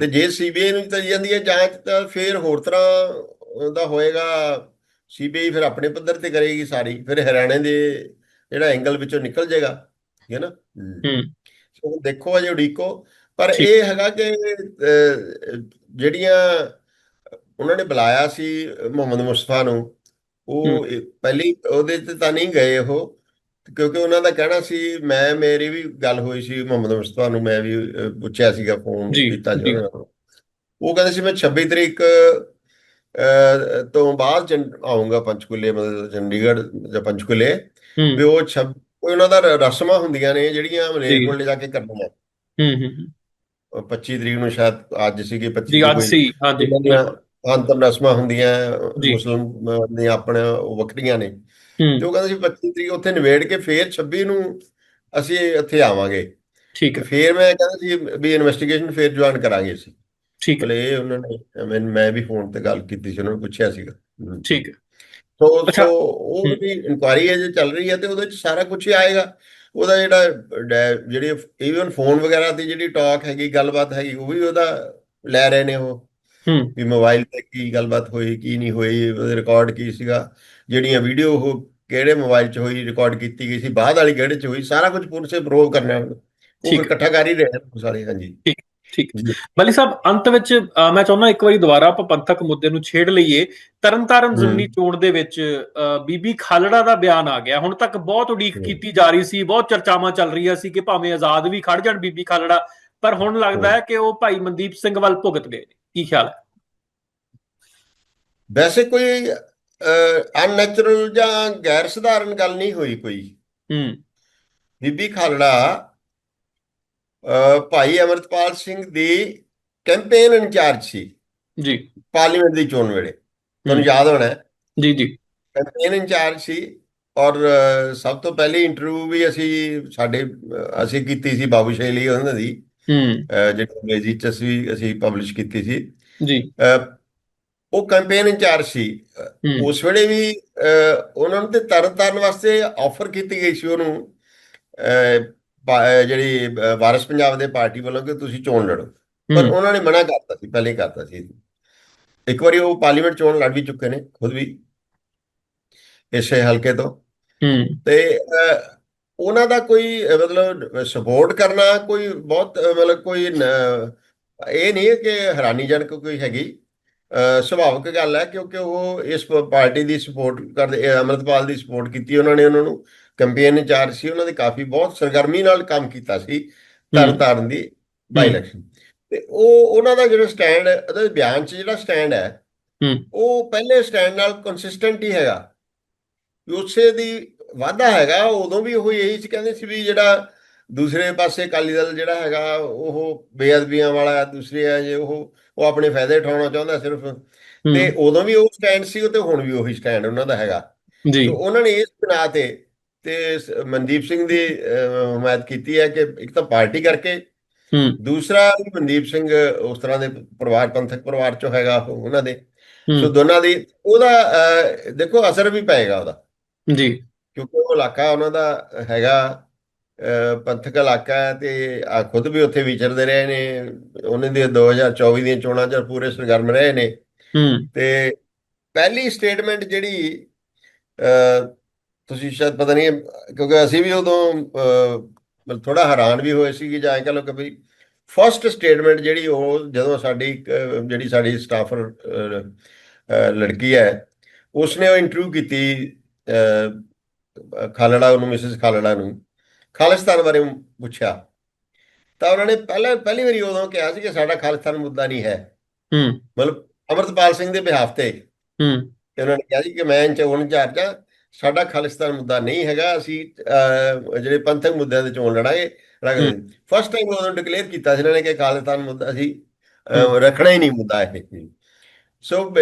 ਤੇ ਜੇ ਸੀਬੀਆਈ ਨੂੰ ਦਿੱਤੀ ਜਾਂਦੀ ਹੈ ਜਾਂਚ ਤਾਂ ਫਿਰ ਹੋਰ ਤਰ੍ਹਾਂ ਦਾ ਹੋਏਗਾ ਸੀਬੀਆਈ ਫਿਰ ਆਪਣੇ ਪੱਧਰ ਤੇ ਕਰੇਗੀ ਸਾਰੀ। ਫਿਰ ਹਰਿਆਣੇ ਦੇ ਜਿਹੜਾ ਐਂਗਲ ਵਿੱਚੋਂ ਨਿਕਲ ਜਾਏਗਾ। ਹੈ ਨਾ? ਹੂੰ। ਦੇਖੋ ਅਜੇ ਉਡੀਕੋ ਪਰ। ਇਹ ਹੈਗਾ ਕਿ ਜਿਹੜੀਆਂ ਉਹਨਾਂ ਨੇ ਬੁਲਾਇਆ ਸੀ ਮੁਹੰਮਦ ਮੁਸਤਫਾ ਨੂੰ ਉਹ ਪਹਿਲੀ ਉਹਦੇ ਤੇ ਤਾਂ ਨਹੀਂ ਗਏ ਉਹ ਕਿਉਂਕਿ ਉਹਨਾਂ ਦਾ ਕਹਿਣਾ ਸੀ ਮੈਂ ਮੇਰੀ ਵੀ ਗੱਲ ਹੋਈ ਸੀ ਮੁਹੰਮਦ ਮੁਸਤਫਾ ਨੂੰ ਮੈਂ ਵੀ ਪੁੱਛਿਆ ਸੀਗਾ ਫੋਨ ਕੀਤਾ ਜੀ। ਉਹ ਕਹਿੰਦੇ ਸੀ ਮੈਂ 26 ਤਰੀਕ ਤੋਂ ਬਾਅਦ ਆਊਂਗਾ ਪੰਚਕੂਲੇ ਮਤਲਬ ਚੰਡੀਗੜ੍ਹ ਜਾਂ ਪੰਚਕੂਲੇ ਵੀ ਉਹ 26 ਉਹਨਾਂ ਦਾ ਰਸਮਾਂ ਹੁੰਦੀਆਂ ਨੇ ਜਿਹੜੀਆਂ ਮਲੇਰਕੋਟਲੇ ਜਾ ਕੇ ਕਰਨੀਆਂ। ਹੂੰ ਹੂੰ ਹੂੰ। ਉਹ 25 ਤਰੀਕ ਨੂੰ ਸ਼ਾਇਦ ਅੱਜ ਸੀਗੀ 25 ਜੀ ਅੱਜ ਕੋਈ ਸੀ ਹਾਂਜੀ ਅੰਤਮ ਰਸਮਾਂ ਹੁੰਦੀਆਂ ਜੀ। ਮੁਸਲਮਾਨ ਦੀਆਂ ਆਪਣੇ ਉਹ ਵੱਖਰੀਆਂ ਨੇ। ਉਹ ਕਹਿੰਦੇ ਸੀ 25 ਤਰੀਕ ਉੱਥੇ ਨਿਬੇੜ ਕੇ ਫੇਰ 26 ਨੂੰ ਅਸੀਂ ਇੱਥੇ ਆਵਾਂਗੇ। ਠੀਕ। ਹੈ ਫੇਰ ਮੈਂ ਕਹਿੰਦਾ ਸੀ ਵੀ ਇਨਵੈਸਟੀਗੇਸ਼ਨ ਫੇਰ ਜੁਆਇਨ ਕਰਾਂਗੇ ਅਸੀਂ। ਠੀਕ। ਹੈ ਉਹਨਾਂ ਨੇ ਮੈਂ ਵੀ ਫੋਨ ਤੇ ਗੱਲ ਕੀਤੀ ਸੀ ਉਹਨਾਂ ਨੂੰ ਪੁੱਛਿਆ ਸੀਗਾ। ਠੀਕ। ਹੈ ਸੋ। ਸੋ ਉਹ। ਵੀ ਇਨਕੁਆਇਰੀ ਹੈ ਜੇ ਚੱਲ ਰਹੀ ਹੈ ਤੇ ਉਹਦੇ ਵਿੱਚ ਸਾਰਾ ਕੁਝ ਹੀ ਆਏਗਾ। ਉਹਦਾ ਜਿਹੜਾ ਜਿਹੜੀ ਈਵਨ ਫੋਨ ਵਗੈਰਾ ਦੀ ਜਿਹੜੀ ਟਾਕ ਹੈਗੀ ਗੱਲਬਾਤ ਹੈਗੀ ਉਹ ਵੀ ਉਹਦਾ ਲੈ ਰਹੇ ਨੇ ਉਹ। ਹੂੰ। ਵੀ ਮੋਬਾਈਲ ਤੇ ਕੀ ਗੱਲਬਾਤ ਹੋਈ ਕੀ ਨਹੀਂ ਹੋਈ ਉਹਦੇ ਰਿਕਾਰਡ ਕੀ ਸੀਗਾ। ਜਿਹੜੀਆਂ ਵੀਡੀਓ ਉਹ ਕਿਹੜੇ ਮੋਬਾਈਲ 'ਚ ਹੋਈ ਰਿਕਾਰਡ ਕੀਤੀ ਗਈ ਸੀ ਬਾਅਦ ਵਾਲੀ ਕਿਹੜੇ 'ਚ ਹੋਈ ਸਾਰਾ ਕੁਝ ਪੂਰੇ ਸੇ ਪ੍ਰੂਵ ਕਰਨਾ। ਉਹ ਇਕੱਠਾ ਕਰ ਹੀ ਰਹੇ ਨੇ ਸਾਰੇ ਹਾਂਜੀ। ਠੀਕ। ਬੱਲੀ ਸਾਹਿਬ ਅੰਤ ਵਿੱਚ ਮੈਂ ਚਾਹੁੰਦਾ ਇੱਕ ਵਾਰੀ ਦੁਬਾਰਾ ਆਪਾਂ ਪੰਥਕ ਮੁੱਦੇ ਨੂੰ ਛੇੜ ਲਈਏ। ਤਰਨਤਾਰਨ। ਜ਼ਮਨੀ ਚੋਣ ਦੇ ਵਿੱਚ ਬੀਬੀ ਖਾਲੜਾ ਦਾ ਬਿਆਨ ਆ ਗਿਆ। ਹੁਣ ਤੱਕ ਬਹੁਤ ਉਡੀਕ। ਕੀਤੀ ਜਾ ਰਹੀ ਸੀ ਬਹੁਤ ਚਰਚਾਵਾਂ ਚੱਲ ਰਹੀਆਂ ਸੀ ਕਿ ਭਾਵੇਂ ਆਜ਼ਾਦ ਵੀ ਖੜ ਜਾਣ ਬੀਬੀ ਖਾਲੜਾ ਪਰ ਹੁਣ ਲੱਗਦਾ ਹੈ। ਕਿ ਉਹ ਭਾਈ ਮਨਦੀਪ ਸਿੰਘ ਵੱਲ ਭੁਗਤ ਗਏ ਨੇ। ਕੀ ਖਿਆਲ ਹੈ? ਵੈਸੇ ਕੋਈ ਅਨਨੈਚੁਰਲ ਜਾਂ ਗੈਰ ਸਧਾਰਨ ਗੱਲ ਨਹੀਂ ਹੋਈ ਕੋਈ। ਹੂੰ। ਬੀਬੀ ਖਾਲੜਾ ਭਾਈ ਅਮਰਤਪਾਲ ਸਿੰਘ ਦੀ ਕੈਂਪੇਨ ਇੰਚਾਰਜ ਸੀ। ਜੀ। ਪਾਰਲੀਮੈਂਟ ਦੀ ਚੋਣ ਵੇਲੇ। ਤੁਹਾਨੂੰ। ਯਾਦ ਹੋਣਾ ਜੀ ਜੀ। ਕੈਂਪੇਨ ਇੰਚਾਰਜ ਸੀ ਔਰ ਸਭ ਤੋਂ ਪਹਿਲੀ ਇੰਟਰਵਿਊ ਵੀ ਅਸੀਂ ਸਾਡੇ ਅਸੀਂ ਕੀਤੀ ਸੀ ਬਾਬੂ ਸ਼ੈਲੀ ਉਹਨਾਂ ਦੀ। ਹੂੰ। ਜਿਹੜੀ ਅੰਗਰੇਜ਼ੀ ਚ ਅਸੀਂ ਅਸੀਂ ਪਬਲਿਸ਼ ਕੀਤੀ ਸੀ। ਜੀ। ਉਹ ਕੈਂਪੇਨ ਇੰਚਾਰਜ ਸੀ। ਉਸ ਵੇਲੇ ਵੀ ਉਹਨਾਂ ਨੂੰ ਤੇ ਤਰਨ ਤਾਰਨ ਵਾਸਤੇ ਆਫਰ ਕੀਤੀ ਗਈ ਸੀ ਉਹਨੂੰ। ਜਿਹੜੀ ਵਾਰਸ ਪੰਜਾਬ ਦੇ ਪਾਰਟੀ ਵੱਲੋਂ ਕਿ ਤੁਸੀਂ ਚੋਣ ਲੜੋ। ਪਰ ਉਹਨਾਂ ਨੇ ਮਨਾ ਕਰਤਾ ਸੀ ਪਹਿਲੇ ਹੀ ਕਰਤਾ ਸੀ। ਇੱਕ ਵਾਰੀ ਉਹ ਪਾਰਲੀਮੈਂਟ ਚੋਣ ਲੜ ਵੀ ਚੁੱਕੇ ਨੇ ਖੁਦ ਵੀ। ਇਸੇ ਹਲਕੇ ਤੋਂ। ਹੂੰ। ਤੇ ਉਹਨਾਂ ਦਾ ਕੋਈ ਮਤਲਬ ਸਪੋਰਟ ਕਰਨਾ ਕੋਈ ਬਹੁਤ ਮਤਲਬ ਕੋਈ ਇਹ ਨਹੀਂ ਹੈ ਕਿ ਹੈਰਾਨੀਜਨਕ ਕੋਈ ਹੈਗੀ। ਸੁਭਾਵਿਕ ਗੱਲ ਹੈ ਕਿਉਂਕਿ ਉਹ ਇਸ ਪਾਰਟੀ ਦੀ ਸਪੋਰਟ ਕਰਦੇ ਅੰਮ੍ਰਿਤਪਾਲ ਦੀ ਸਪੋਰਟ ਕੀਤੀ ਉਹਨਾਂ ਨੇ ਉਹਨਾਂ ਨੂੰ। ਕੈਂਪੇਨ ਇੰਚਾਰਜ ਸੀ ਉਹਨਾਂ ਦੇ ਕਾਫੀ ਬਹੁਤ ਸਰਗਰਮੀ ਨਾਲ ਕੰਮ ਕੀਤਾ ਸੀ ਤਰਨ ਤਾਰਨ ਦੀ ਬਾਈ। ਇਲੈਕਸ਼ਨ ਤੇ ਉਹ ਉਹਨਾਂ ਦਾ ਜਿਹੜਾ ਸਟੈਂਡ ਉਹਦੇ ਬਿਆਨ 'ਚ ਜਿਹੜਾ ਸਟੈਂਡ ਹੈ ਉਹ ਪਹਿਲੇ ਸਟੈਂਡ ਨਾਲ ਕੰਸਿਸਟੈਂਟ ਹੀ ਹੈਗਾ। ਉਸੇ ਦੀ ਵਾਧਾ ਹੈਗਾ ਉਦੋਂ ਵੀ ਉਹ ਇਹੀ ਸੀ ਕਹਿੰਦੇ ਸੀ ਵੀ ਜਿਹੜਾ ਦੂਸਰੇ ਪਾਸੇ ਅਕਾਲੀ ਦਲ ਜਿਹੜਾ ਹੈਗਾ ਉਹ ਬੇਅਦਬੀਆਂ ਵਾਲਾ ਦੂਸਰੇ ਆ ਜੇ ਉਹ ਉਹ ਆਪਣੇ ਫਾਇਦੇ ਉਠਾਉਣਾ ਚਾਹੁੰਦਾ ਸਿਰਫ। ਤੇ ਉਦੋਂ ਵੀ ਉਹ ਸਟੈਂਡ ਸੀ ਤੇ ਹੁਣ ਵੀ ਉਹੀ ਸਟੈਂਡ ਉਹਨਾਂ ਦਾ ਹੈਗਾ। ਜੀ। ਉਹਨਾਂ ਨੇ ਇਸ ਬਣਾ ਤੇ ਤੇ ਮਨਦੀਪ ਸਿੰਘ ਦੀ ਹਮਾਇਤ ਕੀਤੀ ਹੈ ਕਿ ਇੱਕ ਤਾਂ ਪਾਰਟੀ ਕਰਕੇ ਹੂੰ। ਦੂਸਰਾ ਵੀ ਮਨਦੀਪ ਸਿੰਘ ਉਸ ਤਰ੍ਹਾਂ ਦੇ ਪਰਿਵਾਰ ਪੰਥਕ ਪਰਿਵਾਰ ਚੋਂ ਹੈਗਾ ਉਹ ਉਹਨਾਂ ਦੇ। ਸੋ ਦੋਨਾਂ ਦੀ ਉਹਦਾ ਦੇਖੋ ਅਸਰ ਵੀ ਪਏਗਾ ਉਹਦਾ। ਜੀ। ਕਿਉਂਕਿ ਉਹ ਇਲਾਕਾ ਉਹਨਾਂ ਦਾ ਹੈਗਾ ਪੰਥਕ ਇਲਾਕਾ ਹੈ ਤੇ ਆ ਖੁਦ ਵੀ ਉੱਥੇ ਵਿਚਰਦੇ ਰਹੇ ਨੇ। ਉਹਨਾਂ ਦੇ 2024 ਦੀਆਂ ਚੋਣਾਂ 'ਚ ਪੂਰੇ ਸਰਗਰਮ ਰਹੇ ਨੇ। ਹੂੰ। ਤੇ ਪਹਿਲੀ ਸਟੇਟਮੈਂਟ ਜਿਹੜੀ ਤੁਸੀਂ ਸ਼ਾਇਦ ਪਤਾ ਨਹੀਂ ਕਿਉਂਕਿ ਅਸੀਂ ਵੀ ਉਦੋਂ ਥੋੜਾ ਹੈਰਾਨ ਵੀ ਹੋਏ ਸੀ ਕਿ ਜਾਂ ਕਹ ਲਓ ਕਿ ਵੀ ਫਰਸਟ ਸਟੇਟਮੈਂਟ ਜਿਹੜੀ ਉਹ ਜਦੋਂ ਸਾਡੀ ਜਿਹੜੀ ਸਾਡੀ ਸਟਾਫਰ ਲੜਕੀ ਹੈ ਉਸਨੇ ਉਹ ਇੰਟਰਵਿਊ ਕੀਤੀ ਖਾਲੜਾ ਉਹਨੂੰ ਮਿਸਿਸ ਖਾਲੜਾ ਨੂੰ ਖਾਲਿਸਤਾਨ ਬਾਰੇ ਪੁੱਛਿਆ। ਤਾਂ ਉਹਨਾਂ ਨੇ ਪਹਿਲਾਂ ਪਹਿਲੀ ਵਾਰੀ ਉਦੋਂ ਕਿਹਾ ਸੀ ਕਿ ਸਾਡਾ ਖਾਲਿਸਤਾਨ ਮੁੱਦਾ ਨਹੀਂ ਹੈ। ਹੂੰ। ਮਤਲਬ ਅਮਰਤਪਾਲ ਸਿੰਘ ਦੇ ਬਿਹਾਫ ਤੇ। ਹੂੰ। ਤੇ ਉਹਨਾਂ ਨੇ ਕਿਹਾ ਸੀ ਕਿ ਮੈਂ ਚੋਣ ਚਾਰਜ ਹਾਂ ਸਾਡਾ ਖਾਲਿਸਤਾਨ ਮੁੱਦਾ ਨਹੀਂ ਹੈਗਾ ਅਸੀਂ ਜਿਹੜੇ ਪੰਥਕ ਮੁੱਦਿਆਂ ਤੇ ਚੋਣ ਲੜਾਂਗੇ ਫਸਟ ਟਾਈਮ ਉਹਨਾਂ ਡਿਕਲੇਅਰ ਕੀਤਾ ਸੀ ਇਹਨਾਂ ਨੇ ਕਿ ਖਾਲਿਸਤਾਨ ਮੁੱਦਾ ਅਸੀਂ ਰੱਖਣਾ ਹੀ ਨਹੀਂ ਮੁੱਦਾ ਇਹ। ਸੋ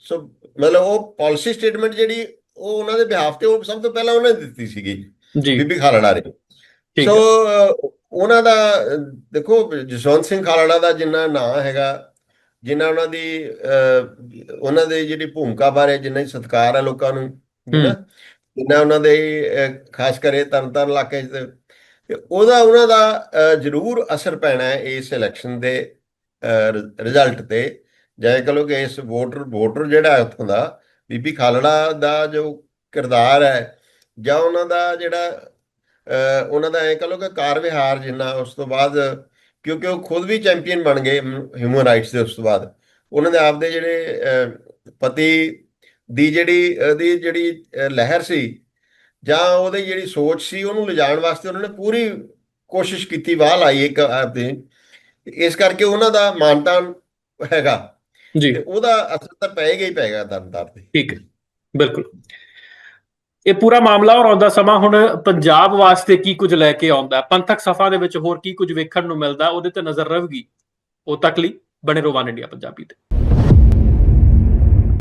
ਸੋ ਮਤਲਬ ਉਹ ਪਾਲਿਸੀ ਸਟੇਟਮੈਂਟ ਜਿਹੜੀ ਉਹ ਉਹਨਾਂ ਦੇ ਬਿਹਾਫ ਤੇ ਉਹ ਸਭ ਤੋਂ ਪਹਿਲਾਂ ਉਹਨਾਂ ਨੇ ਦਿੱਤੀ ਸੀਗੀ ਜੀ। ਬੀਬੀ ਖਾਲੜਾ ਨੇ। ਸੋ ਉਹਨਾਂ ਦਾ ਦੇਖੋ ਜਸਵੰਤ ਸਿੰਘ ਖਾਲੜਾ ਦਾ ਜਿੰਨਾ ਨਾਂ ਹੈਗਾ ਜਿੰਨਾ ਉਹਨਾਂ ਦੀ ਉਹਨਾਂ ਦੀ ਜਿਹੜੀ ਭੂਮਿਕਾ ਬਾਰੇ ਜਿੰਨਾ ਹੀ ਸਤਿਕਾਰ ਹੈ ਲੋਕਾਂ ਨੂੰ ਜਿੰਨਾ ਉਹਨਾਂ ਦੇ ਖਾਸ ਕਰੇ ਤਰਨਤਾਰਨ ਇਲਾਕੇ 'ਚ ਉਹਦਾ, ਉਹਨਾਂ ਦਾ ਜ਼ਰੂਰ ਅਸਰ ਪੈਣਾ ਹੈ ਇਸ ਇਲੈਕਸ਼ਨ ਦੇ ਰਿਜ਼ਲਟ ਤੇ। ਜਾਂ ਕਹ ਲਓ ਕਿ ਇਸ ਵੋਟਰ ਵੋਟਰ ਜਿਹੜਾ ਹੈ ਉੱਥੋਂ ਦਾ, ਬੀਬੀ ਖਾਲੜਾ ਦਾ ਜੋ ਕਿਰਦਾਰ ਹੈ, ਜਾਂ ਉਹਨਾਂ ਦਾ ਜਿਹੜਾ ਉਹਨਾਂ ਦਾ ਐ ਕਹ ਲਓ ਕਿ ਕਾਰ ਵਿਹਾਰ ਜਿੰਨਾ ਉਸ ਤੋਂ ਬਾਅਦ, ਕਿਉਂਕਿ ਉਹ ਖੁਦ ਵੀ ਚੈਂਪੀਅਨ ਬਣ ਗਏ ਹਿਊਮਨ ਰਾਈਟਸ ਦੇ ਉਸ ਤੋਂ ਬਾਅਦ। ਉਹਨਾਂ ਦੇ ਆਪਦੇ ਜਿਹੜੇ ਪਤੀ ਦੀ ਜਿਹੜੀ ਉਹਦੀ ਜਿਹੜੀ ਲਹਿਰ ਸੀ ਜਾਂ ਉਹਦੀ ਜਿਹੜੀ ਸੋਚ ਸੀ ਉਹਨੂੰ ਲਿਜਾਣ ਵਾਸਤੇ ਉਹਨਾਂ ਨੇ ਪੂਰੀ ਕੋਸ਼ਿਸ਼ ਕੀਤੀ ਵਾਹ ਲਾਈ ਇੱਕ ਆਪਦੇ ਇਸ ਕਰਕੇ ਉਹਨਾਂ ਦਾ ਮਾਨਤਾਨ ਹੈਗਾ। ਜੀ। ਉਹਦਾ ਅਸਰ ਤਾਂ ਪਏਗਾ ਹੀ ਪਏਗਾ ਦਰਦਾਰ ਤੇ। ਠੀਕ ਹੈ ਬਿਲਕੁਲ। ਇਹ ਪੂਰਾ ਮਾਮਲਾ ਔਰ ਆਉਂਦਾ ਸਮਾਂ ਹੁਣ ਪੰਜਾਬ ਵਾਸਤੇ ਕੀ ਕੁਝ ਲੈ ਕੇ ਆਉਂਦਾ? ਪੰਥਕ ਸਫਾ ਦੇ ਵਿੱਚ ਹੋਰ ਕੀ ਕੁਝ ਵੇਖਣ ਨੂੰ ਮਿਲਦਾ? ਉਹਦੇ ਤੇ ਨਜ਼ਰ ਰਹੇਗੀ। ਉਹ ਤੱਕ ਲਈ ਬਣੇ ਰਹੋ ਵਨ ਇੰਡੀਆ ਪੰਜਾਬੀ ਤੇ।